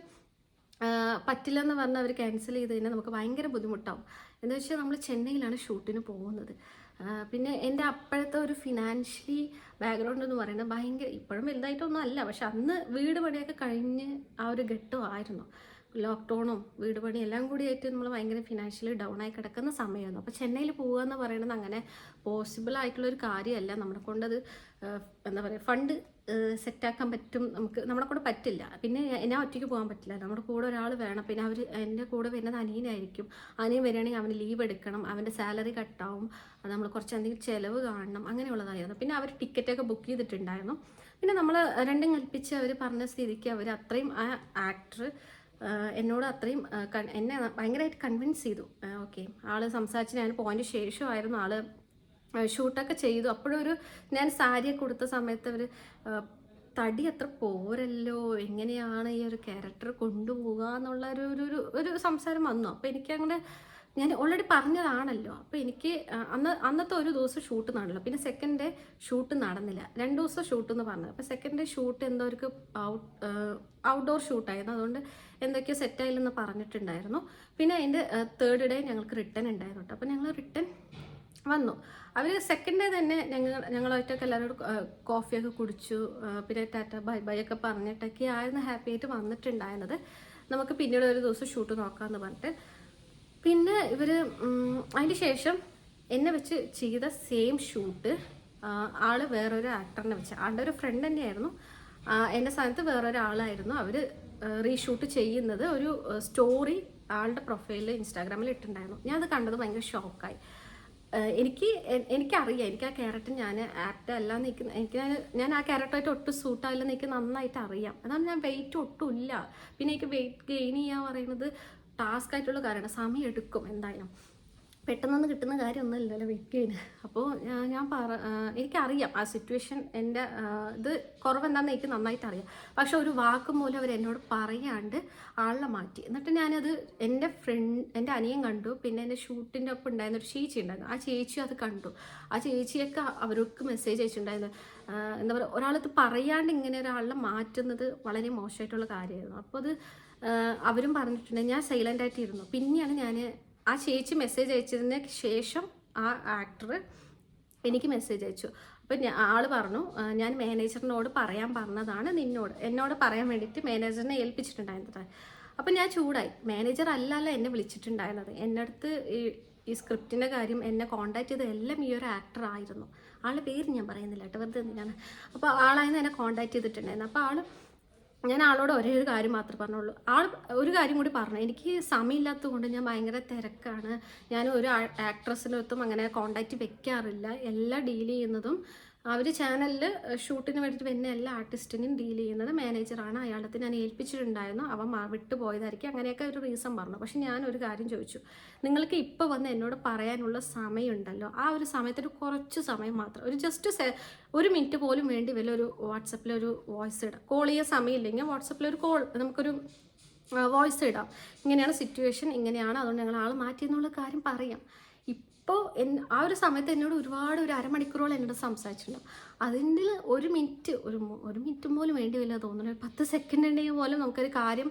പറ്റില്ല എന്ന് പറഞ്ഞാൽ അവർ ക്യാൻസൽ ചെയ്ത് കഴിഞ്ഞാൽ നമുക്ക് ഭയങ്കര ബുദ്ധിമുട്ടാവും. എന്ന് വെച്ചാൽ നമ്മൾ ചെന്നൈയിലാണ് ഷൂട്ടിന് പോകുന്നത്. പിന്നെ എന്റെ അപ്പോഴത്തെ ഒരു ഫിനാൻഷ്യലി ബാക്ക്ഗ്രൗണ്ട് എന്ന് പറയുന്നത് ഭയങ്കര ഇപ്പോഴും വലുതായിട്ടൊന്നും അല്ല. പക്ഷെ അന്ന് വീട് പണിയൊക്കെ കഴിഞ്ഞ് ആ ഒരു ഘട്ടമായിരുന്നു ലോക്ക്ഡൗണും വീട് പണി എല്ലാം കൂടി ആയിട്ട് നമ്മൾ ഭയങ്കര ഫിനാൻഷ്യലി ഡൗൺ ആയി കിടക്കുന്ന സമയമായിരുന്നു അപ്പോൾ ചെന്നൈയിൽ പോകുക എന്ന് പറയുന്നത് അങ്ങനെ പോസിബിൾ ആയിട്ടുള്ള ഒരു കാര്യമല്ല. നമ്മളെ കൊണ്ടത് എന്താ പറയുക ഫണ്ട് സെറ്റാക്കാൻ പറ്റും നമുക്ക് നമ്മളെ കൂടെ പറ്റില്ല. പിന്നെ ഞാൻ ഒറ്റയ്ക്ക് പോകാൻ പറ്റില്ല. നമ്മുടെ കൂടെ ഒരാൾ വേണം. പിന്നെ അവർ എന്റെ കൂടെ വരുന്നത് അനിയനായിരിക്കും. അനിയൻ വരികയാണെങ്കിൽ അവന് ലീവ് എടുക്കണം. അവന്റെ സാലറി കട്ടാവും അത് നമ്മൾ കുറച്ച് എന്തെങ്കിലും ചിലവ് കാണണം. അങ്ങനെയുള്ളതായിരുന്നു. പിന്നെ അവർ ടിക്കറ്റൊക്കെ ബുക്ക് ചെയ്തിട്ടുണ്ടായിരുന്നു. പിന്നെ നമ്മൾ രണ്ടും കൽപ്പിച്ച് അവർ പറഞ്ഞ സ്ഥിതിക്ക് അവർ അത്രയും ആ ആക്ടർ എന്നോട് അത്രയും എന്നെ ഭയങ്കരമായിട്ട് കൺവിൻസ് ചെയ്തു. ഓക്കെ ആൾ സംസാരിച്ച് ഞാൻ പോയിന്റ് ശേഷമായിരുന്നു ആൾ ഷൂട്ടൊക്കെ ചെയ്തു. അപ്പോഴൊരു ഞാൻ സാരിയൊക്കെ കൊടുത്ത സമയത്ത് അവർ തടി അത്ര പോരല്ലോ എങ്ങനെയാണ് ഈ ഒരു ക്യാരക്ടർ കൊണ്ടുപോകുക എന്നുള്ള ഒരു ഒരു ഒരു സംസാരം വന്നു. അപ്പോൾ എനിക്ക് അങ്ങനെ ഞാൻ ഓൾറെഡി പറഞ്ഞതാണല്ലോ. അപ്പോൾ എനിക്ക് അന്ന് അന്നത്തെ ഒരു ദിവസം ഷൂട്ട് നടന്നല്ലോ. പിന്നെ സെക്കൻഡ് ഡേ ഷൂട്ട് നടന്നില്ല. രണ്ട് ദിവസം ഷൂട്ട് എന്ന് പറഞ്ഞത്. അപ്പോൾ സെക്കൻഡ് ഡേ ഷൂട്ട് എന്തോ അവർക്ക് ഔട്ട് ഔട്ട്ഡോർ ഷൂട്ടായിരുന്നു അതുകൊണ്ട് എന്തൊക്കെയോ സെറ്റായില്ലെന്ന് പറഞ്ഞിട്ടുണ്ടായിരുന്നു. പിന്നെ അതിന്റെ തേർഡ് ഡേ ഞങ്ങൾക്ക് റിട്ടേൺ ഉണ്ടായിരുന്നു കേട്ടോ അപ്പോൾ ഞങ്ങൾ റിട്ടേൺ വന്നു. അവർ സെക്കൻഡ് ഡേ തന്നെ ഞങ്ങൾ ഞങ്ങളായിട്ടൊക്കെ എല്ലാവരോടും കോഫിയൊക്കെ കുടിച്ചു. പിന്നെ ടാറ്റ ബൈ ബൈ ഒക്കെ പറഞ്ഞിട്ടൊക്കെ ആയിരുന്നു ഹാപ്പി ആയിട്ട് വന്നിട്ടുണ്ടായിരുന്നത്. നമുക്ക് പിന്നീട് ഒരു ദിവസം ഷൂട്ട് നോക്കാമെന്ന് പറഞ്ഞിട്ട്. പിന്നെ ഇവർ അതിന് ശേഷം എന്നെ വെച്ച് ചെയ്ത സെയിം ഷൂട്ട് ആൾ വേറൊരു ആക്ടറിനെ വെച്ച്. ആളുടെ ഒരു ഫ്രണ്ട് തന്നെയായിരുന്നു. എന്റെ സ്ഥാനത്ത് വേറൊരാളായിരുന്നു. അവർ റീഷൂട്ട് ചെയ്യുന്നത് ഒരു സ്റ്റോറി ആളുടെ പ്രൊഫൈലിൽ ഇൻസ്റ്റാഗ്രാമിൽ ഇട്ടിട്ടുണ്ടായിരുന്നു. ഞാൻ അത് കണ്ടത് ഭയങ്കര ഷോക്കായി എനിക്ക് എനിക്കറിയാം. എനിക്ക് ആ ക്യാരക്ടർ ഞാൻ ആപ്റ്റ് അല്ല നിൽക്കുന്ന എനിക്ക് ഞാൻ- ഞാൻ ആ ക്യാരക്ടറായിട്ട് ഒട്ടും സൂട്ടായില്ല എനിക്ക് നന്നായിട്ട് അറിയാം. അതാണ് ഞാൻ വെയിറ്റ് ഒട്ടും ഇല്ല. പിന്നെ എനിക്ക് വെയിറ്റ് ഗെയിൻ ചെയ്യുക പറയുന്നത് ടാസ്ക് ആയിട്ടുള്ള കാര്യമാണ്. സമയം എടുക്കും എന്തായാലും. പെട്ടെന്നൊന്നും കിട്ടുന്ന കാര്യമൊന്നുമില്ലല്ലോ ഗെയിൻ അപ്പോൾ ഞാൻ പറ എനിക്കറിയാം ആ സിറ്റുവേഷൻ എന്റെ ഇത് കുറവെന്താണെന്ന് എനിക്ക് നന്നായിട്ട് അറിയാം പക്ഷെ ഒരു വാക്കും പോലും അവർ എന്നോട് പറയാണ്ട് ആളെ മാറ്റി. എന്നിട്ട് ഞാനത് എന്റെ ഫ്രണ്ട് എന്റെ അനിയൻ കണ്ടു. പിന്നെ എന്റെ ഷൂട്ടിന്റെ ഒപ്പം ഉണ്ടായിരുന്ന ഒരു ചേച്ചി ഉണ്ടായിരുന്നു. ആ ചേച്ചി അത് കണ്ടു. ആ ചേച്ചിയൊക്കെ അവർക്ക് മെസ്സേജ് അയച്ചിട്ടുണ്ടായിരുന്നു. എന്താ പറയുക ഒരാളത് പറയാണ്ട് ഇങ്ങനെ ഒരാളെ മാറ്റുന്നത് വളരെ മോശമായിട്ടുള്ള കാര്യമായിരുന്നു. അപ്പോൾ അത് അവരും പറഞ്ഞിട്ടുണ്ട്. ഞാൻ സൈലന്റ് ആയിട്ടിരുന്നു. പിന്നെയാണ് ഞാൻ ആ ചേച്ചി മെസ്സേജ് അയച്ചതിന് ശേഷം ആ ആക്ടർ എനിക്ക് മെസ്സേജ് അയച്ചു. അപ്പം ഞാൻ ആൾ പറഞ്ഞു ഞാൻ മാനേജറിനോട് പറയാൻ പറഞ്ഞതാണ് നിന്നോട്. എന്നോട് പറയാൻ വേണ്ടിയിട്ട് മാനേജറിനെ ഏൽപ്പിച്ചിട്ടുണ്ടായിരുന്നത്. അപ്പം ഞാൻ ചൂടായി. മാനേജർ അല്ലല്ല എന്നെ വിളിച്ചിട്ടുണ്ടായിരുന്നത്. എന്റെ അടുത്ത് ഈ ഈ സ്ക്രിപ്റ്റിന്റെ കാര്യം എന്നെ കോണ്ടാക്ട് ചെയ്ത എല്ലാം ഈ ഒരു ആക്ടർ ആയിരുന്നു. ആളുടെ പേര് ഞാൻ പറയുന്നില്ല കേട്ടോ വെറുതെ എന്തിനാണ് അപ്പോൾ ആളായിരുന്നു എന്നെ കോണ്ടാക്ട് ചെയ്തിട്ടുണ്ടായിരുന്നു അപ്പോൾ ആൾ ഞാൻ ആളോട് ഒരേ ഒരു കാര്യം മാത്രമേ പറഞ്ഞുള്ളൂ. ആൾ ഒരു കാര്യം കൂടി പറഞ്ഞു. എനിക്ക് സമയമില്ലാത്തത് കൊണ്ട് ഞാൻ ഭയങ്കര തിരക്കാണ്. ഞാൻ ഒരു ആക്ട്രസിനൊത്തും അങ്ങനെ കോണ്ടാക്റ്റ് വെക്കാറില്ല. എല്ലാം ഡീൽ ചെയ്യുന്നതും അവർ ചാനലിൽ ഷൂട്ടിന് വേണ്ടിയിട്ട് വരുന്ന എല്ലാ ആർട്ടിസ്റ്റിനെയും ഡീൽ ചെയ്യുന്നത് മാനേജറാണ് അയാളത്തെ ഞാൻ ഏൽപ്പിച്ചിട്ടുണ്ടായിരുന്നു. അവൻ വിട്ടുപോയതായിരിക്കും അങ്ങനെയൊക്കെ ഒരു റീസൺ പറഞ്ഞു. പക്ഷെ ഞാൻ ഒരു കാര്യം ചോദിച്ചു. നിങ്ങൾക്ക് ഇപ്പോൾ വന്ന് എന്നോട് പറയാനുള്ള സമയമുണ്ടല്ലോ. ആ ഒരു സമയത്തിന് കുറച്ച് സമയം മാത്രം. ഒരു ജസ്റ്റ് ഒരു മിനിറ്റ് പോലും വേണ്ടി വല്ല ഒരു വാട്സപ്പിലൊരു വോയിസ് ഇടാം. കോൾ ചെയ്യാൻ സമയമില്ലെങ്കിൽ വാട്സപ്പിൽ ഒരു കോൾ നമുക്കൊരു വോയിസ് ഇടാം. ഇങ്ങനെയാണ് സിറ്റുവേഷൻ ഇങ്ങനെയാണ്. അതുകൊണ്ട് ഞങ്ങൾ ആൾ മാറ്റി എന്നുള്ള കാര്യം പറയാം. ഇപ്പോൾ എൻ ആ ഒരു സമയത്ത് എന്നോട് ഒരുപാട് ഒരു അരമണിക്കൂറോളം എന്നോട് സംസാരിച്ചിട്ടുണ്ടാവും അതിന്റെ ഒരു മിനിറ്റ് ഒരു ഒരു മിനിറ്റ് പോലും വേണ്ടി വരില്ല തോന്നുന്നു. ഒരു പത്ത് സെക്കൻഡ് ഉണ്ടെങ്കിൽ പോലും നമുക്കൊരു കാര്യം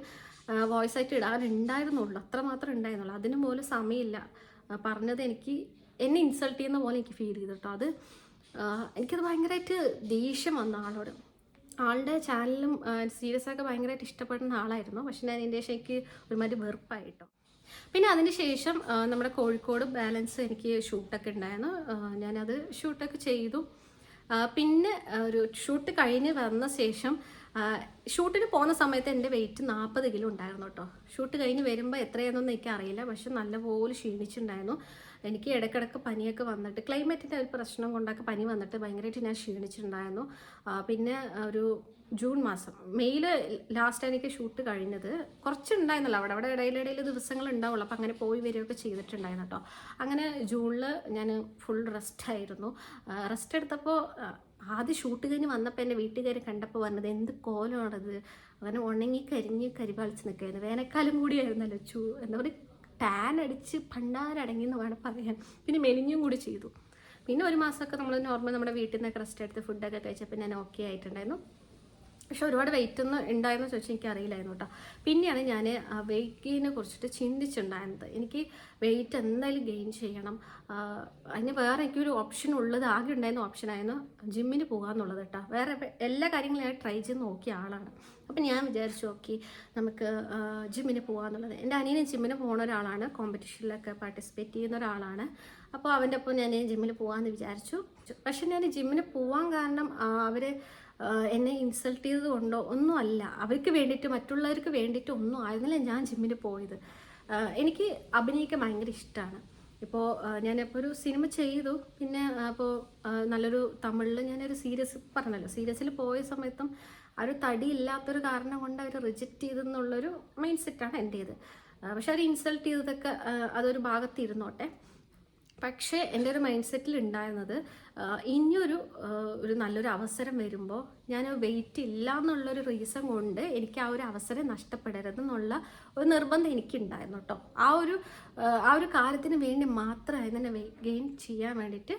വോയിസ് ആയിട്ട് ഇടാനുണ്ടായിരുന്നുള്ളൂ. അത്ര മാത്രം ഉണ്ടായിരുന്നുള്ളൂ. അതിന് പോലും സമയമില്ല. പറഞ്ഞത് എനിക്ക് എന്നെ ഇൻസൾട്ട് ചെയ്യുന്ന പോലെ എനിക്ക് ഫീൽ ചെയ്തു കേട്ടോ അത് എനിക്കത് ഭയങ്കരമായിട്ട് ദേഷ്യം വന്ന ആളോട്. ആളുടെ ചാനലും സീരിയസ് ഒക്കെ ഭയങ്കരമായിട്ട് ഇഷ്ടപ്പെടുന്ന ആളായിരുന്നു. പക്ഷെ ഞാൻ എന്റെ ശേഷം എനിക്ക് ഒരുമാതിരി വെറുപ്പായിട്ടോ പിന്നെ അതിന് ശേഷം നമ്മുടെ കോഴിക്കോട് ബാലൻസ് എനിക്ക് ഷൂട്ടൊക്കെ ഉണ്ടായിരുന്നു. ഞാനത് ഷൂട്ടൊക്കെ ചെയ്തു. പിന്നെ ഒരു ഷൂട്ട് കഴിഞ്ഞ് വന്ന ശേഷം ഷൂട്ടിന് പോകുന്ന സമയത്ത് എന്റെ വെയിറ്റ് നാൽപ്പത് കിലോ ഉണ്ടായിരുന്നു കേട്ടോ. ഷൂട്ട് കഴിഞ്ഞ് വരുമ്പോൾ എത്രയാണെന്നൊന്നും എനിക്ക് അറിയില്ല. പക്ഷെ നല്ലപോലെ ക്ഷീണിച്ചിട്ടുണ്ടായിരുന്നു. എനിക്ക് ഇടയ്ക്കിടയ്ക്ക് പനിയൊക്കെ വന്നിട്ട് ക്ലൈമറ്റിന്റെ ഒരു പ്രശ്നം കൊണ്ടൊക്കെ പനി വന്നിട്ട് ഭയങ്കരമായിട്ട് ഞാൻ ക്ഷീണിച്ചിട്ടുണ്ടായിരുന്നു. പിന്നെ ഒരു ജൂൺ മാസം മെയ്യിൽ ലാസ്റ്റ് എനിക്ക് ഷൂട്ട് കഴിഞ്ഞത്. കുറച്ചുണ്ടായിരുന്നല്ലോ അവിടെ. അവിടെ ഇടയിലിടയിൽ ദിവസങ്ങൾ ഉണ്ടാവുള്ളൂ അപ്പം അങ്ങനെ പോയി വരികയൊക്കെ ചെയ്തിട്ടുണ്ടായിരുന്നു കേട്ടോ. അങ്ങനെ ജൂണിൽ ഞാൻ ഫുൾ റെസ്റ്റ് ആയിരുന്നു. റെസ്റ്റ് എടുത്തപ്പോൾ ആദ്യം ഷൂട്ട് കഴിഞ്ഞ് വന്നപ്പോൾ എന്റെ വീട്ടുകാർ കണ്ടപ്പോൾ പറഞ്ഞത് എന്ത് കോലമാണത് അങ്ങനെ ഉണങ്ങി കരിഞ്ഞ് കരിപാളിച്ച് നിൽക്കുകയായിരുന്നു. വേനൽക്കാലം കൂടിയായിരുന്നല്ലോ ചൂ എന്താ പറയുക ടാൻ അടിച്ച് പണ്ടാരടങ്ങി എന്ന് വേണം പറയാൻ. പിന്നെ മെലിഞ്ഞും കൂടി ചെയ്തു. പിന്നെ ഒരു മാസമൊക്കെ നമ്മൾ നോർമൽ നമ്മുടെ വീട്ടിൽ നിന്നൊക്കെ റെസ്റ്റ് എടുത്ത് ഫുഡൊക്കെ കഴിച്ചപ്പോൾ ഞാൻ ഓക്കെ ആയിട്ടുണ്ടായിരുന്നു. പക്ഷെ ഒരുപാട് വെയിറ്റ് ഒന്നും ഉണ്ടായെന്ന് ചോദിച്ചാൽ എനിക്ക് അറിയില്ലായിരുന്നു കേട്ടോ. പിന്നെയാണ് ഞാൻ ആ വെയിറ്റ് ഗെയിനെ കുറിച്ചിട്ട് ചിന്തിച്ചിട്ടുണ്ടായിരുന്നത്. എനിക്ക് വെയിറ്റ് എന്തായാലും ഗെയിൻ ചെയ്യണം. അതിന് വേറെ എനിക്കൊരു ഓപ്ഷൻ ഉള്ളത് ആകെ ഉണ്ടായിരുന്ന ഓപ്ഷനായിരുന്നു ജിമ്മിന് പോകാമെന്നുള്ളത് കേട്ടോ. വേറെ എല്ലാ കാര്യങ്ങളും ഞാൻ ട്രൈ ചെയ്ത് നോക്കിയ ആളാണ്. അപ്പം ഞാൻ വിചാരിച്ചു നോക്കി നമുക്ക് ജിമ്മിന് പോകാമെന്നുള്ളത് എന്റെ അനിയനും ജിമ്മിന് പോകുന്ന ഒരാളാണ്. കോമ്പറ്റീഷനിലൊക്കെ പാർട്ടിസിപ്പേറ്റ് ചെയ്യുന്ന ഒരാളാണ്. അപ്പോൾ അവന്റെ ഒപ്പം ഞാൻ ജിമ്മിൽ പോകാമെന്ന് വിചാരിച്ചു. പക്ഷെ ഞാൻ ജിമ്മിന് പോകാൻ കാരണം അവർ എന്നെ ഇൻസൾട്ട് ചെയ്തത് കൊണ്ടോ ഒന്നും അല്ല അവർക്ക് വേണ്ടിയിട്ട് മറ്റുള്ളവർക്ക് വേണ്ടിയിട്ട് ഒന്നും ആയിരുന്നില്ല ഞാൻ ജിമ്മിന് പോയത്. എനിക്ക് അഭിനയിക്കാൻ ഭയങ്കര ഇഷ്ടമാണ് ഇപ്പോൾ ഞാനിപ്പോൾ ഒരു സിനിമ ചെയ്തു. പിന്നെ അപ്പോൾ നല്ലൊരു തമിഴിൽ ഞാനൊരു സീരിയസ് പറഞ്ഞല്ലോ. സീരിയസിൽ പോയ സമയത്തും ആ ഒരു തടി ഇല്ലാത്തൊരു കാരണം കൊണ്ട് അവർ റിജക്റ്റ് ചെയ്തെന്നുള്ളൊരു മൈൻഡ് സെറ്റാണ് എന്റേത് പക്ഷെ അവർ ഇൻസൾട്ട് ചെയ്തതൊക്കെ അതൊരു ഭാഗത്തിരുന്നോട്ടെ. പക്ഷേ എന്റെ ഒരു മൈൻഡ് സെറ്റിൽ ഉണ്ടായിരുന്നത് ഇനിയൊരു ഒരു നല്ലൊരു അവസരം വരുമ്പോൾ ഞാൻ വെയിറ്റ് ഇല്ല എന്നുള്ളൊരു റീസൺ കൊണ്ട് എനിക്ക് ആ ഒരു അവസരം നഷ്ടപ്പെടരുത് എന്നുള്ള ഒരു നിർബന്ധം എനിക്കുണ്ടായിരുന്നു കേട്ടോ. ആ ഒരു ആ, ഒരു കാര്യത്തിന് വേണ്ടി മാത്രമായിരുന്നു എന്നെ ഗെയിൻ ചെയ്യാൻ വേണ്ടിയിട്ട്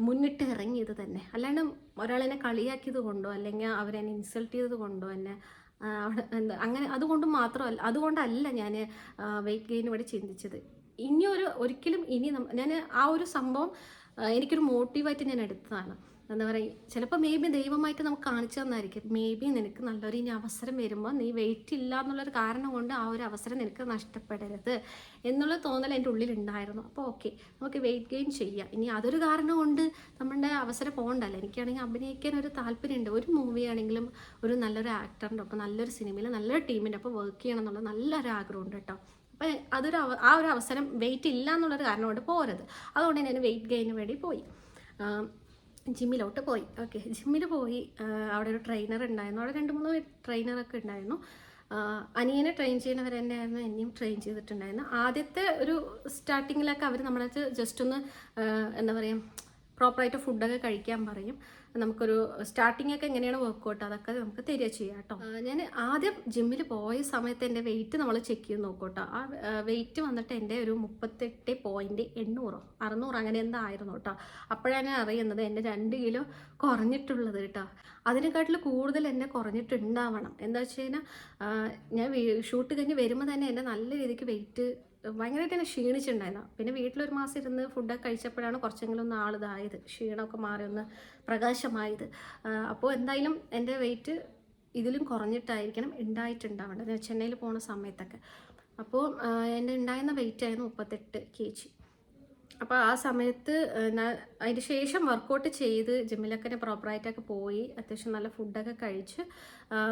മുന്നിട്ട് ഇറങ്ങിയത് തന്നെ. അല്ലാണ്ട് ഒരാളെന്നെ കളിയാക്കിയത് കൊണ്ടോ അല്ലെങ്കിൽ അവരെന്നെ ഇൻസൾട്ട് ചെയ്തത് കൊണ്ടോ എന്നെ അവിടെ എന്താ അങ്ങനെ അതുകൊണ്ട് മാത്രമല്ല അതുകൊണ്ടല്ല ഞാൻ വെയിറ്റ് ഗെയിൻ ഇവിടെ ചിന്തിച്ചത്. ഇനി ഒരു ഒരിക്കലും ഇനി ഞാൻ ആ ഒരു സംഭവം എനിക്കൊരു മോട്ടീവായിട്ട് ഞാൻ എടുത്തതാണ്. എന്താ പറയുക ചിലപ്പോൾ മേ ബി ദൈവമായിട്ട് നമുക്ക് കാണിച്ചു തന്നായിരിക്കും. മേ ബി നിനക്ക് നല്ലൊരു ഇനി അവസരം വരുമ്പോൾ നീ വെയിറ്റ് ഇല്ല എന്നുള്ളൊരു കാരണം കൊണ്ട് ആ ഒരു അവസരം നിനക്ക് നഷ്ടപ്പെടരുത് എന്നുള്ള തോന്നൽ എന്റെ ഉള്ളിൽ ഉണ്ടായിരുന്നു അപ്പോൾ ഓക്കെ നമുക്ക് വെയിറ്റ് ഗെയിൻ ചെയ്യാം. ഇനി അതൊരു കാരണം കൊണ്ട് നമ്മുടെ അവസരം പോകണ്ടല്ലോ എനിക്കാണെങ്കിൽ അഭിനയിക്കാൻ ഒരു താല്പര്യമുണ്ട്. ഒരു മൂവി ആണെങ്കിലും ഒരു നല്ലൊരു ആക്ടറിന്റെ ഒപ്പം നല്ലൊരു സിനിമയിൽ നല്ലൊരു ടീമിന്റെ ഒപ്പം വർക്ക് ചെയ്യണം എന്നുള്ള നല്ലൊരു ആഗ്രഹമുണ്ട് കേട്ടോ. അതൊരു ആ ഒരു അവസരം വെയിറ്റ് ഇല്ല എന്നുള്ളൊരു കാരണം കൊണ്ട് പോരത് അതുകൊണ്ട് ഞാൻ വെയിറ്റ് ഗെയിന് വേണ്ടി പോയി. ജിമ്മിലോട്ട് പോയി. ഓക്കെ ജിമ്മിൽ പോയി അവിടെ ഒരു ട്രെയിനർ ഉണ്ടായിരുന്നു. അവിടെ രണ്ട് മൂന്ന് ട്രെയിനറൊക്കെ ഉണ്ടായിരുന്നു. അനിയനെ ട്രെയിൻ ചെയ്യുന്നവർ തന്നെയായിരുന്നു. എന്നെയും ട്രെയിൻ ചെയ്തിട്ടുണ്ടായിരുന്നു. ആദ്യത്തെ ഒരു സ്റ്റാർട്ടിങ്ങിലൊക്കെ അവർ നമ്മളത് ജസ്റ്റ് ഒന്ന് എന്താ പറയുക പ്രോപ്പറായിട്ട് ഫുഡൊക്കെ കഴിക്കാൻ പറയും. നമുക്കൊരു സ്റ്റാർട്ടിംഗ് ഒക്കെ എങ്ങനെയാണ് വർക്കൗട്ട് അതൊക്കെ നമുക്ക് തരിക ചെയ്യാം കേട്ടോ. ഞാൻ ആദ്യം ജിമ്മിൽ പോയ സമയത്ത് എന്റെ വെയിറ്റ് നമ്മൾ ചെക്ക് ചെയ്ത് നോക്കും കേട്ടോ ആ വെയിറ്റ് വന്നിട്ട് എന്റെ ഒരു മുപ്പത്തെട്ട് പോയിന്റ് എണ്ണൂറോ അറുന്നൂറ് അങ്ങനെ എന്തായിരുന്നു കേട്ടോ. അപ്പോഴാണ് ഞാൻ അറിയുന്നത് എന്റെ രണ്ട് കിലോ കുറഞ്ഞിട്ടുള്ളത് കേട്ടോ. അതിനെക്കാട്ടിൽ കൂടുതൽ എന്നെ കുറഞ്ഞിട്ടുണ്ടാവണം. എന്താ വെച്ച് കഴിഞ്ഞാൽ ഞാൻ ഷൂട്ട് കഴിഞ്ഞ് വരുമ്പോൾ തന്നെ എന്റെ നല്ല രീതിക്ക് വെയിറ്റ് ഭയങ്കരമായിട്ട് എന്നെ ക്ഷീണിച്ചിട്ടുണ്ടായിരുന്നു. പിന്നെ വീട്ടിലൊരു മാസം ഇരുന്ന് ഫുഡൊക്കെ കഴിച്ചപ്പോഴാണ് കുറച്ചെങ്കിലും ഒന്ന് ആളിതായത്. ക്ഷീണമൊക്കെ മാറി ഒന്ന് പ്രകാശമായത്. അപ്പോൾ എന്തായാലും എന്റെ വെയിറ്റ് ഇതിലും കുറഞ്ഞിട്ടായിരിക്കണം ഉണ്ടായിട്ടുണ്ടാവേണ്ടത് ചെന്നൈയിൽ പോണ സമയത്തൊക്കെ. അപ്പോൾ എന്റെ ഉണ്ടായിരുന്ന വെയിറ്റ് ആയിരുന്നു മുപ്പത്തെട്ട് കെ ജി അപ്പോൾ ആ സമയത്ത് ഞാൻ അതിന് ശേഷം വർക്കൗട്ട് ചെയ്ത് ജിമ്മിലൊക്കെ പ്രോപ്പറായിട്ടൊക്കെ പോയി അത്യാവശ്യം നല്ല ഫുഡൊക്കെ കഴിച്ച്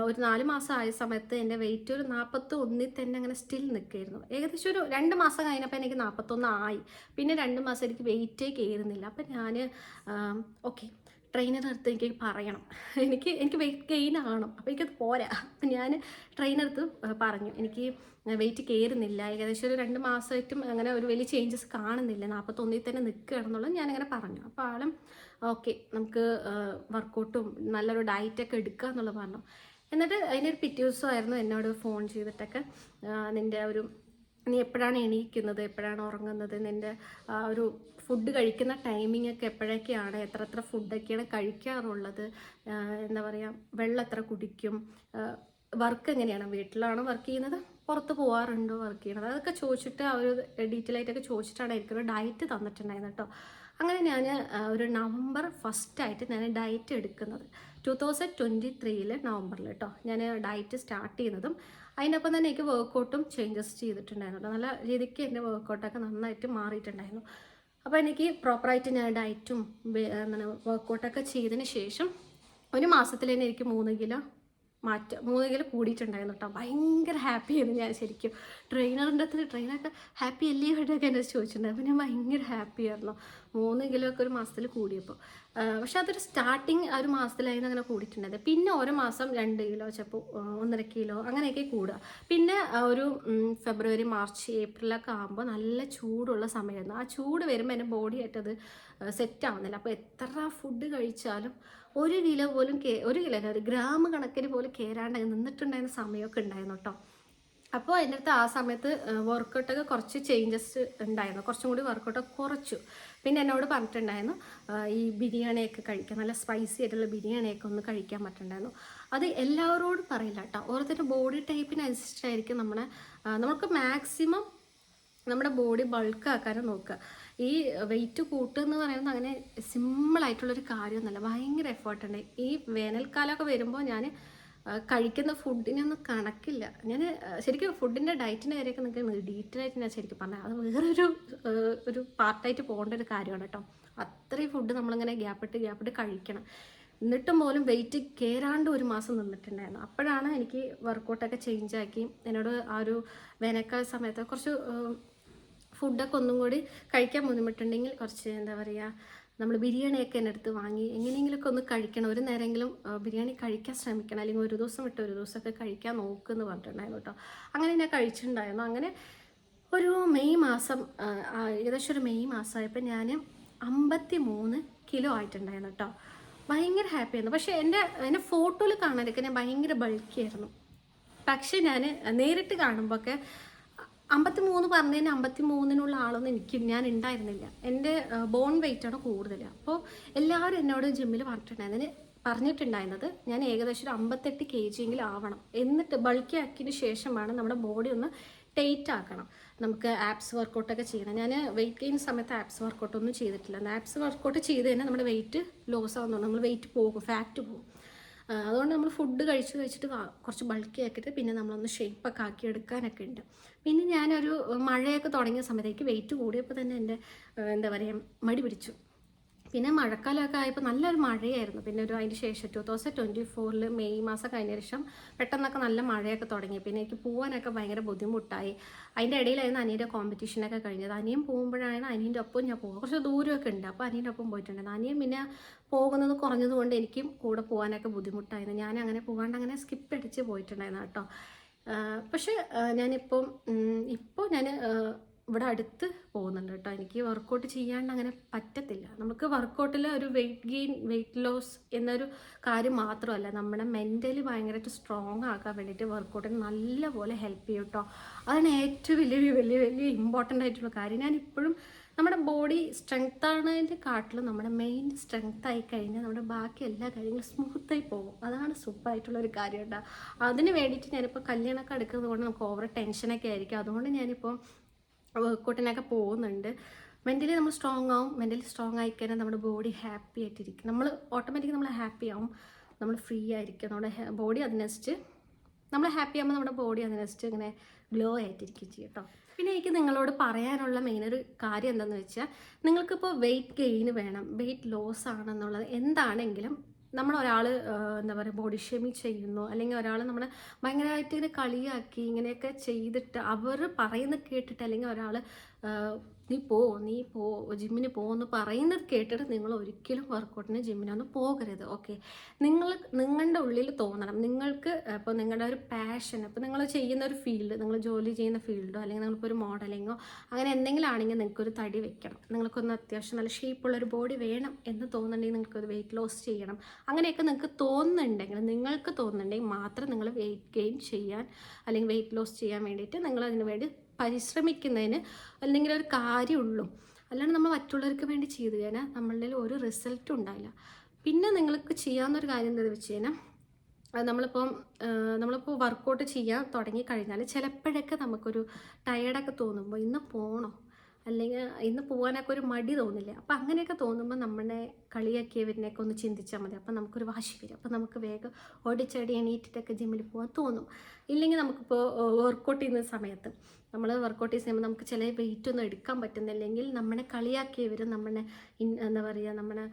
ഒരു നാല് മാസം ആയ സമയത്ത് എന്റെ വെയിറ്റ് ഒരു നാൽപ്പത്തി ഒന്നിൽ തന്നെ അങ്ങനെ സ്റ്റിൽ നിൽക്കുകയായിരുന്നു ഏകദേശം ഒരു രണ്ട് മാസം കഴിഞ്ഞപ്പോൾ എനിക്ക് നാൽപ്പത്തൊന്ന് ആയി. പിന്നെ രണ്ട് മാസം എനിക്ക് വെയിറ്റേ കയറുന്നില്ല. അപ്പം ഞാൻ ഓക്കെ ട്രെയിനർ അടുത്ത് എനിക്ക് പറയണം. എനിക്ക് എനിക്ക് വെയിറ്റ് ഗെയിൻ ആകണം അപ്പോൾ എനിക്കത് പോരാ. അപ്പം ഞാൻ ട്രെയിനടുത്ത് പറഞ്ഞു. എനിക്ക് വെയിറ്റ് കയറുന്നില്ല ഏകദേശം ഒരു രണ്ട് മാസമായിട്ടും അങ്ങനെ ഒരു വലിയ ചേഞ്ചസ് കാണുന്നില്ല. നാൽപ്പത്തൊന്നിൽ തന്നെ നിൽക്കുകയാണെന്നുള്ളത് ഞാനങ്ങനെ പറഞ്ഞു. അപ്പോൾ ആളും ഓക്കെ നമുക്ക് വർക്കൗട്ടും നല്ലൊരു ഡയറ്റൊക്കെ എടുക്കുക എന്നുള്ളത് പറഞ്ഞു. എന്നിട്ട് അതിന്റെ ഒരു പിറ്റേ ദിവസമായിരുന്നു എന്നോട് ഫോൺ ചെയ്തിട്ടൊക്കെ നിന്റെ ഒരു നീ എപ്പോഴാണ് എണീക്കുന്നത്? എപ്പോഴാണ് ഉറങ്ങുന്നത്? നിന്റെ ഒരു ഫുഡ് കഴിക്കുന്ന ടൈമിംഗ് ഒക്കെ എപ്പോഴൊക്കെയാണ്? എത്ര എത്ര ഫുഡൊക്കെയാണ് കഴിക്കാറുള്ളത്? എന്താ പറയുക വെള്ളം എത്ര കുടിക്കും? വർക്ക് എങ്ങനെയാണ്? വീട്ടിലാണോ വർക്ക് ചെയ്യുന്നത്? പുറത്ത് പോകാറുണ്ടോ വർക്ക് ചെയ്യണത് അതൊക്കെ ചോദിച്ചിട്ട് അവർ ഡീറ്റെയിൽ ആയിട്ടൊക്കെ ചോദിച്ചിട്ടാണ് എനിക്കൊരു ഡയറ്റ് തന്നിട്ടുണ്ടായിരുന്നത് കേട്ടോ അങ്ങനെ ഞാൻ ഒരു നവംബർ ഫസ്റ്റായിട്ട് ഞാൻ ഡയറ്റ് എടുക്കുന്നത്. ടു തൗസൻഡ് ട്വന്റി ത്രീയിൽ നവംബറിൽ കേട്ടോ ഞാൻ ഡയറ്റ് സ്റ്റാർട്ട് ചെയ്യുന്നതും അതിനൊപ്പം തന്നെ എനിക്ക് വർക്കൗട്ടും ചേഞ്ചസ് ചെയ്തിട്ടുണ്ടായിരുന്നു നല്ല രീതിക്ക് എന്റെ വർക്കൗട്ടൊക്കെ നന്നായിട്ട് മാറിയിട്ടുണ്ടായിരുന്നു. അപ്പോൾ എനിക്ക് പ്രോപ്പറായിട്ട് ഞാൻ ഡയറ്റും എന്താണ് വർക്കൗട്ടൊക്കെ ചെയ്തതിന് ശേഷം ഒരു മാസത്തിൽ തന്നെ എനിക്ക് മൂന്ന് കിലോ മാറ്റം മൂന്ന് കിലോ കൂടിയിട്ടുണ്ടായിരുന്നു കേട്ടോ ഭയങ്കര ഹാപ്പി ആയിരുന്നു ഞാൻ ശരിക്കും. ട്രെയിനറിന്റെ അടുത്ത് ട്രെയിനറൊക്കെ ഹാപ്പി അല്ലേ കേട്ടൊക്കെ എന്നെ ചോദിച്ചിട്ടുണ്ടായിരുന്നു അപ്പോൾ ഞാൻ ഭയങ്കര ഹാപ്പി ആയിരുന്നു. മൂന്ന് കിലോ ഒക്കെ ഒരു മാസത്തിൽ കൂടിയപ്പോൾ. പക്ഷെ അതൊരു സ്റ്റാർട്ടിങ് ആ ഒരു മാസത്തിലായിരുന്നു അങ്ങനെ കൂടിയിട്ടുണ്ടായത്. പിന്നെ ഓരോ മാസം രണ്ട് കിലോ ചിലപ്പോൾ ഒന്നര കിലോ അങ്ങനെയൊക്കെ കൂടുക. പിന്നെ ഒരു ഫെബ്രുവരി മാർച്ച് ഏപ്രിലൊക്കെ ആകുമ്പോൾ നല്ല ചൂടുള്ള സമയമായിരുന്നു. ആ ചൂട് വരുമ്പോൾ എന്റെ ബോഡി ആയിട്ടത് സെറ്റ് ആവുന്നില്ല. അപ്പോൾ എത്ര ഫുഡ് കഴിച്ചാലും ഒരു കിലോ പോലും കേ ഒരു കിലോ ഒരു ഗ്രാം കണക്കിന് പോലും കയറാണ്ട് നിന്നിട്ടുണ്ടായിരുന്ന സമയമൊക്കെ ഉണ്ടായിരുന്നു കേട്ടോ. അപ്പോൾ എന്റെ അടുത്ത് ആ സമയത്ത് വർക്കൗട്ടൊക്കെ കുറച്ച് ചേഞ്ചസ് ഉണ്ടായിരുന്നു. കുറച്ചും കൂടി വർക്കൗട്ടൊക്കെ കുറച്ചു. പിന്നെ എന്നോട് പറഞ്ഞിട്ടുണ്ടായിരുന്നു ഈ ബിരിയാണിയൊക്കെ കഴിക്കാൻ നല്ല സ്പൈസി ആയിട്ടുള്ള ബിരിയാണിയൊക്കെ ഒന്ന് കഴിക്കാൻ പറ്റുന്നുണ്ടായിരുന്നു അത് എല്ലാവരോടും പറയില്ല കേട്ടോ ഓരോരുത്തരുടെ ബോഡി ടൈപ്പിനനുസരിച്ചായിരിക്കും നമ്മുടെ നമുക്ക് മാക്സിമം നമ്മുടെ ബോഡി ബൾക്ക് ആക്കാനും നോക്കുക. ഈ വെയിറ്റ് കൂട്ടുക എന്ന് പറയുന്നത് അങ്ങനെ സിമ്പിളായിട്ടുള്ളൊരു കാര്യമൊന്നുമല്ല. ഭയങ്കര എഫേർട്ടുണ്ട് ഈ വേനൽക്കാലമൊക്കെ വരുമ്പോൾ ഞാൻ കഴിക്കുന്ന ഫുഡിനൊന്നും കണക്കില്ല. ഞാൻ ശരിക്കും ഫുഡിന്റെ ഡയറ്റിന്റെ കാര്യമൊക്കെ നിങ്ങൾക്ക് ഡീറ്റെയിൽ ആയിട്ട് ഞാൻ ശരിക്കും പറഞ്ഞത് അത് വേറൊരു ഒരു പാർട്ടായിട്ട് പോകേണ്ട ഒരു കാര്യമാണ് കേട്ടോ. അത്രയും ഫുഡ് നമ്മളിങ്ങനെ ഗ്യാപ്പിട്ട് ഗ്യാപ്പിട്ട് കഴിക്കണം. എന്നിട്ടും പോലും വെയിറ്റ് കയറാണ്ട് ഒരു മാസം നിന്നിട്ടുണ്ടായിരുന്നു. അപ്പോഴാണ് എനിക്ക് വർക്കൗട്ടൊക്കെ ചേഞ്ച് ആക്കി എന്നോട് ആ ഒരു വേനൽക്കാല സമയത്ത് കുറച്ച് ഫുഡൊക്കെ ഒന്നും കൂടി കഴിക്കാൻ ബുദ്ധിമുട്ടുണ്ടെങ്കിൽ കുറച്ച് എന്താ പറയുക നമ്മൾ ബിരിയാണിയൊക്കെ എന്റെ അടുത്ത് വാങ്ങി എങ്ങനെയെങ്കിലുമൊക്കെ ഒന്ന് കഴിക്കണം. ഒരു നേരമെങ്കിലും ബിരിയാണി കഴിക്കാൻ ശ്രമിക്കണം. അല്ലെങ്കിൽ ഒരു ദിവസം വിട്ട് ഒരു ദിവസമൊക്കെ കഴിക്കാൻ നോക്കുമെന്ന് പറഞ്ഞിട്ടുണ്ടായിരുന്നു കേട്ടോ. അങ്ങനെ ഞാൻ കഴിച്ചിട്ടുണ്ടായിരുന്നു. അങ്ങനെ ഒരു മെയ് മാസം ഏകദേശം ഒരു മെയ് മാസമായപ്പോൾ ഞാൻ അമ്പത്തി മൂന്ന് കിലോ ആയിട്ടുണ്ടായിരുന്നു കേട്ടോ. ഭയങ്കര ഹാപ്പിയായിരുന്നു പക്ഷേ എന്റെ എന്റെ ഫോട്ടോയിൽ കാണാനൊക്കെ ഞാൻ ഭയങ്കര ബൾക്കിയായിരുന്നു. പക്ഷേ ഞാൻ നേരിട്ട് കാണുമ്പോഴൊക്കെ അമ്പത്തി മൂന്ന് പറഞ്ഞതിന് അമ്പത്തി മൂന്നിനുള്ള ആളൊന്നും എനിക്ക് ഞാൻ ഉണ്ടായിരുന്നില്ല. എന്റെ ബോൺ വെയിറ്റ് ആണ് കൂടുതൽ അപ്പോൾ എല്ലാവരും എന്നോട് ജിമ്മിൽ പറഞ്ഞിട്ടുണ്ടായിരുന്നതിന് പറഞ്ഞിട്ടുണ്ടായിരുന്നത് ഞാൻ ഏകദേശം ഒരു അമ്പത്തെട്ട് കെ ജിയെങ്കിലും ആവണം. എന്നിട്ട് ബൾക്കി ആക്കിയതിന് ശേഷമാണ് നമ്മുടെ ബോഡി ഒന്ന് ടൈറ്റ് ആക്കണം. നമുക്ക് ആപ്സ് വർക്കൗട്ടൊക്കെ ചെയ്യണം. ഞാൻ വെയിറ്റ് ഗെയിൻ സമയത്ത് ആപ്സ് വർക്കൗട്ടൊന്നും ചെയ്തിട്ടില്ല. ആപ്സ് വർക്കൗട്ട് ചെയ്ത് തന്നെ നമ്മുടെ വെയിറ്റ് ലോസ് ആവുന്നുണ്ട്. നമ്മൾ വെയിറ്റ് പോകും ഫാറ്റ് പോകും. അതുകൊണ്ട് നമ്മൾ ഫുഡ് കഴിച്ച് കഴിച്ചിട്ട് കുറച്ച് ബൾക്കി ആക്കിയിട്ട് പിന്നെ നമ്മളൊന്ന് ഷേപ്പൊക്കെ ആക്കി എടുക്കാനൊക്കെ ഉണ്ട്. പിന്നെ ഞാനൊരു മഴയൊക്കെ തുടങ്ങിയ സമയത്തേക്ക് വെയിറ്റ് കൂടിയപ്പോൾ തന്നെ എന്റെ എന്താ പറയുക മടി പിടിച്ചു. പിന്നെ മഴക്കാലമൊക്കെ ആയപ്പോൾ നല്ലൊരു മഴയായിരുന്നു. പിന്നെ ഒരു അതിന് ശേഷം ടു തൗസൻഡ് ട്വന്റി ഫോറിൽ മെയ് മാസം കഴിഞ്ഞ ശേഷം പെട്ടെന്നൊക്കെ നല്ല മഴയൊക്കെ തുടങ്ങി. പിന്നെ എനിക്ക് പോകാനൊക്കെ ഭയങ്കര ബുദ്ധിമുട്ടായി. അതിന്റെ ഇടയിലായിരുന്നു അനിയുടെ കോമ്പറ്റീഷനൊക്കെ കഴിഞ്ഞത്. അനിയും പോകുമ്പോഴാണ് അനിയന്റെ ഒപ്പം ഞാൻ പോകുക കുറച്ച് ദൂരമൊക്കെ ഉണ്ട്. അപ്പോൾ അനിയന്റെ ഒപ്പം പോയിട്ടുണ്ടായിരുന്നു അനിയൻ പിന്നെ പോകുന്നത് കുറഞ്ഞതുകൊണ്ട് എനിക്കും കൂടെ പോകാനൊക്കെ ബുദ്ധിമുട്ടായിരുന്നു. ഞാൻ അങ്ങനെ പോകാണ്ട് അങ്ങനെ സ്കിപ്പ് അടിച്ച് പോയിട്ടുണ്ടായിരുന്നു കേട്ടോ. പക്ഷേ ഞാനിപ്പം ഇപ്പോൾ ഞാൻ ഇവിടെ അടുത്ത് പോകുന്നുണ്ട് കേട്ടോ. എനിക്ക് വർക്കൗട്ട് ചെയ്യാണ്ട് അങ്ങനെ പറ്റത്തില്ല. നമുക്ക് വർക്കൗട്ടിൽ ഒരു വെയിറ്റ് ഗെയിൻ വെയിറ്റ് ലോസ് എന്നൊരു കാര്യം മാത്രമല്ല നമ്മുടെ മെന്റലി ഭയങ്കരമായിട്ട് സ്ട്രോങ് ആക്കാൻ വേണ്ടിയിട്ട് വർക്കൗട്ടിന് നല്ലപോലെ ഹെൽപ്പ് ചെയ്യും കേട്ടോ. അതാണ് ഏറ്റവും വലിയ വലിയ വലിയ ഇമ്പോർട്ടന്റ് ആയിട്ടുള്ള കാര്യം. ഞാൻ ഇപ്പോഴും നമ്മുടെ ബോഡി സ്ട്രെങ്ത് ആണതിന്റെ കാട്ടിലും നമ്മുടെ മെയിൻ സ്ട്രെങ്ത് ആയി കഴിഞ്ഞാൽ നമ്മുടെ ബാക്കി എല്ലാ കാര്യങ്ങളും സ്മൂത്തായി പോകും. അതാണ് സൂപ്പറായിട്ടുള്ള ഒരു കാര്യം കേട്ടോ. അതിന് വേണ്ടിയിട്ട് ഞാനിപ്പോൾ കല്യാണമൊക്കെ എടുക്കുന്നത് കൊണ്ട് നമുക്ക് ഓവർ ടെൻഷനൊക്കെ ആയിരിക്കും. അതുകൊണ്ട് ഞാനിപ്പോൾ വർക്കൗട്ടിനൊക്കെ പോകുന്നുണ്ട്. മെന്റലി നമ്മൾ സ്ട്രോങ് ആവും. മെന്റലി സ്ട്രോങ് ആയി കഴിഞ്ഞാൽ നമ്മുടെ ബോഡി ഹാപ്പി ആയിട്ടിരിക്കും. നമ്മൾ ഓട്ടോമാറ്റിക് നമ്മൾ ഹാപ്പി ആവും. നമ്മൾ ഫ്രീ ആയിരിക്കും. നമ്മുടെ ബോഡി അതിനനുസരിച്ച് നമ്മൾ ഹാപ്പി ആകുമ്പോൾ നമ്മുടെ ബോഡി അതിനനുസരിച്ച് ഇങ്ങനെ ഗ്ലോ ആയിട്ടിരിക്കും ചെയ്യും കേട്ടോ. പിന്നെ എനിക്ക് നിങ്ങളോട് പറയാനുള്ള മെയിൻ ഒരു കാര്യം എന്താണെന്ന് വെച്ചാൽ നിങ്ങൾക്കിപ്പോൾ വെയിറ്റ് ഗെയിന് വേണം വെയിറ്റ് ലോസ് ആണെന്നുള്ളത് എന്താണെങ്കിലും നമ്മൾ ഒരാൾ എന്താ പറയുക ബോഡി ഷേമിങ് ചെയ്യുന്നു അല്ലെങ്കിൽ ഒരാൾ നമ്മളെ ഭയങ്കരമായിട്ട് ഇങ്ങനെ കളിയാക്കി ഇങ്ങനെയൊക്കെ ചെയ്തിട്ട് അവർ പറയുന്നത് കേട്ടിട്ട് അല്ലെങ്കിൽ ഒരാൾ നീ പോ നീ പോ ജിമ്മിന് പോകുമെന്ന് പറയുന്നത് കേട്ടിട്ട് നിങ്ങൾ ഒരിക്കലും വർക്കൗട്ടിന് ജിമ്മിനൊന്നും പോകരുത് ഓക്കെ നിങ്ങൾ നിങ്ങളുടെ ഉള്ളിൽ തോന്നണം. നിങ്ങൾക്ക് ഇപ്പോൾ നിങ്ങളുടെ ഒരു പാഷൻ ഇപ്പോൾ നിങ്ങൾ ചെയ്യുന്ന ഒരു ഫീൽഡ് നിങ്ങൾ ജോലി ചെയ്യുന്ന ഫീൽഡോ അല്ലെങ്കിൽ ഒരു മോഡലിങ്ങോ അങ്ങനെ എന്തെങ്കിലും ആണെങ്കിൽ നിങ്ങൾക്കൊരു തടി വെക്കണം. നിങ്ങൾക്കൊന്ന് അത്യാവശ്യം നല്ല ഷേപ്പുള്ളൊരു ബോഡി വേണം എന്ന് തോന്നുന്നുണ്ടെങ്കിൽ നിങ്ങൾക്കൊരു വെയിറ്റ് ലോസ് ചെയ്യണം. അങ്ങനെയൊക്കെ നിങ്ങൾക്ക് തോന്നുന്നുണ്ടെങ്കിൽ നിങ്ങൾക്ക് തോന്നുന്നുണ്ടെങ്കിൽ മാത്രം നിങ്ങൾ വെയിറ്റ് ഗെയിൻ ചെയ്യാൻ അല്ലെങ്കിൽ വെയിറ്റ് ലോസ് ചെയ്യാൻ വേണ്ടിയിട്ട് നിങ്ങൾ അതിന് വേണ്ടി പരിശ്രമിക്കുന്നതിന് അല്ലെങ്കിൽ ഒരു കാര്യമുള്ളൂ. അല്ലാണ്ട് നമ്മൾ മറ്റുള്ളവർക്ക് വേണ്ടി ചെയ്തു കഴിഞ്ഞാൽ നമ്മളിൽ ഒരു റിസൾട്ടും ഉണ്ടാവില്ല. പിന്നെ നിങ്ങൾക്ക് ചെയ്യാവുന്നൊരു കാര്യം എന്താണെന്ന് വെച്ച് കഴിഞ്ഞാൽ നമ്മളിപ്പോൾ നമ്മളിപ്പോൾ വർക്കൗട്ട് ചെയ്യാൻ തുടങ്ങി കഴിഞ്ഞാൽ ചിലപ്പോഴൊക്കെ നമുക്കൊരു ടയേർഡൊക്കെ തോന്നുമ്പോൾ ഇന്ന് പോകണോ അല്ലെങ്കിൽ ഇന്ന് പോകാനൊക്കെ ഒരു മടി തോന്നില്ലേ? അപ്പോൾ അങ്ങനെയൊക്കെ തോന്നുമ്പോൾ നമ്മളെ കളിയാക്കിയവരിനെയൊക്കെ ഒന്ന് ചിന്തിച്ചാൽ മതി. അപ്പോൾ നമുക്കൊരു വാശി വരും. അപ്പോൾ നമുക്ക് വേഗം ഓടിച്ചടി എണീറ്റിട്ടൊക്കെ ജിമ്മിൽ പോകാൻ തോന്നും. ഇല്ലെങ്കിൽ നമുക്കിപ്പോൾ വർക്കൗട്ട് ചെയ്യുന്ന സമയത്ത് നമ്മൾ വർക്കൗട്ട് സമയത്ത് നമുക്ക് ചില വെയിറ്റ് ഒന്നും എടുക്കാൻ പറ്റുന്നില്ലെങ്കിൽ നമ്മളെ കളിയാക്കിയവർ നമ്മളെ എന്താ പറയുക നമ്മളെ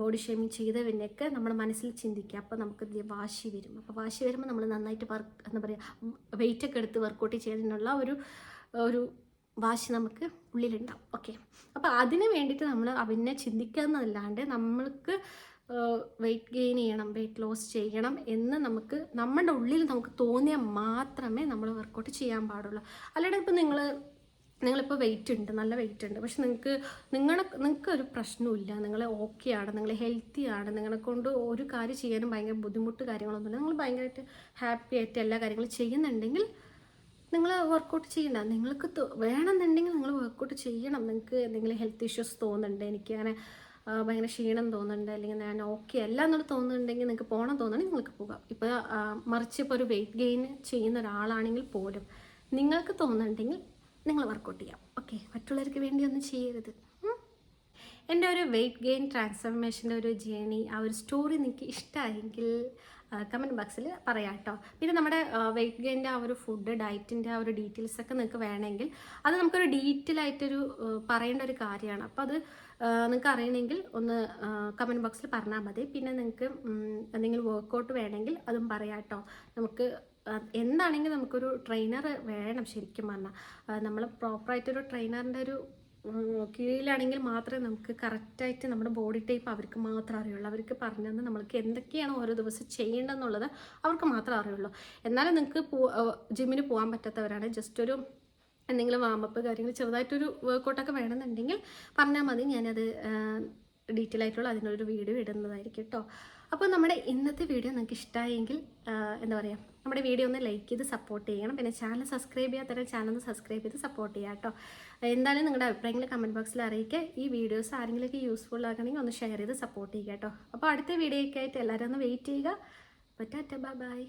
ബോഡി ഷേമിങ് ചെയ്തവരിനെയൊക്കെ നമ്മുടെ മനസ്സിൽ ചിന്തിക്കുക അപ്പോൾ നമുക്ക് വാശി വരും. അപ്പോൾ വാശി വരുമ്പോൾ നമ്മൾ നന്നായിട്ട് വർക്ക് എന്താ പറയുക വെയിറ്റൊക്കെ എടുത്ത് വർക്കൗട്ട് ചെയ്യുന്നതിനുള്ള ഒരു ഒരു വാശി നമുക്ക് ഉള്ളിലുണ്ടാവും. ഓക്കെ അപ്പോൾ അതിന് വേണ്ടിയിട്ട് നമ്മൾ അവനെ ചിന്തിക്കുന്നതല്ലാണ്ട് നമ്മൾക്ക് വെയിറ്റ് ഗെയിൻ ചെയ്യണം വെയിറ്റ് ലോസ് ചെയ്യണം എന്ന് നമുക്ക് നമ്മുടെ ഉള്ളിൽ നമുക്ക് തോന്നിയാൽ മാത്രമേ നമ്മൾ വർക്കൗട്ട് ചെയ്യാൻ പാടുള്ളൂ. അല്ലാണ്ട് ഇപ്പോൾ നിങ്ങൾ നിങ്ങളിപ്പോൾ വെയിറ്റ് ഉണ്ട് നല്ല വെയിറ്റ് ഉണ്ട്. പക്ഷെ നിങ്ങൾക്ക് നിങ്ങളെ നിങ്ങൾക്ക് ഒരു പ്രശ്നമില്ല നിങ്ങൾ ഓക്കെ ആണ് നിങ്ങൾ ഹെൽത്തി ആണ്. നിങ്ങളെ കൊണ്ട് ഒരു കാര്യം ചെയ്യാനും ഭയങ്കര ബുദ്ധിമുട്ട് കാര്യങ്ങളൊന്നുമില്ല. നിങ്ങൾ ഭയങ്കരമായിട്ട് ഹാപ്പി ആയിട്ട് എല്ലാ കാര്യങ്ങളും ചെയ്യുന്നുണ്ടെങ്കിൽ നിങ്ങൾ വർക്കൗട്ട് ചെയ്യണ്ട. നിങ്ങൾക്ക് വേണമെന്നുണ്ടെങ്കിൽ നിങ്ങൾ വർക്കൗട്ട് ചെയ്യണം. നിങ്ങൾക്ക് എന്തെങ്കിലും ഹെൽത്ത് ഇഷ്യൂസ് തോന്നുന്നുണ്ട് എനിക്ക് അങ്ങനെ ഭയങ്കര ക്ഷീണം തോന്നുന്നുണ്ട് അല്ലെങ്കിൽ ഞാൻ ഓക്കെ അല്ല എന്നുള്ള തോന്നുന്നുണ്ടെങ്കിൽ നിങ്ങൾക്ക് പോകണം തോന്നുന്നുണ്ടെങ്കിൽ നിങ്ങൾക്ക് പോകാം. ഇപ്പോൾ മറിച്ച് ഇപ്പോൾ ഒരു വെയിറ്റ് ഗെയിൻ ചെയ്യുന്ന ഒരാളാണെങ്കിൽ പോലും നിങ്ങൾക്ക് തോന്നുന്നുണ്ടെങ്കിൽ നിങ്ങൾ വർക്കൗട്ട് ചെയ്യാം. ഓക്കെ മറ്റുള്ളവർക്ക് വേണ്ടി ഒന്നും ചെയ്യരുത്. എന്റെ ഒരു വെയിറ്റ് ഗെയിൻ ട്രാൻസ്ഫർമേഷന്റെ ഒരു ജേണി ആ ഒരു സ്റ്റോറി നിങ്ങൾക്ക് ഇഷ്ടമായെങ്കിൽ കമന്റ് ബോക്സിൽ പറയാം കേട്ടോ പിന്നെ നമ്മുടെ വെയിറ്റ് ഗെയിന്റെ ആ ഒരു ഫുഡ് ഡയറ്റിന്റെ ആ ഒരു ഡീറ്റെയിൽസ് ഒക്കെ നിങ്ങൾക്ക് വേണമെങ്കിൽ അത് നമുക്കൊരു ഡീറ്റെയിൽ ആയിട്ടൊരു പറയേണ്ട ഒരു കാര്യമാണ്. അപ്പോൾ അത് നിങ്ങൾക്ക് അറിയണമെങ്കിൽ ഒന്ന് കമന്റ് ബോക്സിൽ പറഞ്ഞാൽ മതി. പിന്നെ നിങ്ങൾക്ക് എന്തെങ്കിലും വർക്കൗട്ട് വേണമെങ്കിൽ അതും പറയാം കേട്ടോ നമുക്ക് എന്താണെങ്കിൽ നമുക്കൊരു ട്രെയിനർ വേണം ശരിക്കും പറഞ്ഞാൽ നമ്മൾ പ്രോപ്പറായിട്ടൊരു ട്രെയിനറിന്റെ ഒരു കീഴിലാണെങ്കിൽ മാത്രമേ നമുക്ക് കറക്റ്റായിട്ട് നമ്മുടെ ബോഡി ടൈപ്പ് അവർക്ക് മാത്രമേ അറിയുള്ളൂ. അവർക്ക് പറഞ്ഞു തന്നെ നമ്മൾക്ക് എന്തൊക്കെയാണ് ഓരോ ദിവസം ചെയ്യേണ്ടതെന്നുള്ളത് അവർക്ക് മാത്രമേ അറിയുള്ളൂ. എന്നാലും നിങ്ങൾക്ക് ജിമ്മിന് പോകാൻ പറ്റാത്തവരാണ്. ജസ്റ്റ് ഒരു എന്തെങ്കിലും വാമപ്പ് കാര്യങ്ങൾ ചെറുതായിട്ടൊരു വർക്കൗട്ടൊക്കെ വേണമെന്നുണ്ടെങ്കിൽ പറഞ്ഞാൽ മതി. ഞാനത് ഡീറ്റെയിൽ ആയിട്ടുള്ള അതിനൊരു വീഡിയോ ഇടുന്നതായിരിക്കും കേട്ടോ അപ്പോൾ നമ്മുടെ ഇന്നത്തെ വീഡിയോ നിങ്ങൾക്ക് ഇഷ്ടമായെങ്കിൽ എന്താ പറയുക നമ്മുടെ വീഡിയോ ഒന്ന് ലൈക്ക് ചെയ്ത് സപ്പോർട്ട് ചെയ്യണം. പിന്നെ ചാനൽ സബ്സ്ക്രൈബ് ചെയ്യാത്തവരെ ചാനൽ ഒന്ന് സബ്സ്ക്രൈബ് ചെയ്ത് സപ്പോർട്ട് ചെയ്യാം കേട്ടോ എന്തായാലും നിങ്ങളുടെ അഭിപ്രായങ്ങൾ കമന്റ് ബോക്സിൽ അറിയിക്കുക. ഈ വീഡിയോസ് ആരെങ്കിലുമൊക്കെ യൂസ്ഫുൾ ആക്കണമെങ്കിൽ ഒന്ന് ഷെയർ ചെയ്ത് സപ്പോർട്ട് ചെയ്യുക കേട്ടോ. അപ്പോൾ അടുത്ത വീഡിയോയ്ക്കായിട്ട് എല്ലാവരും ഒന്ന് വെയിറ്റ് ചെയ്യുക. അപ്പോൾ ബൈ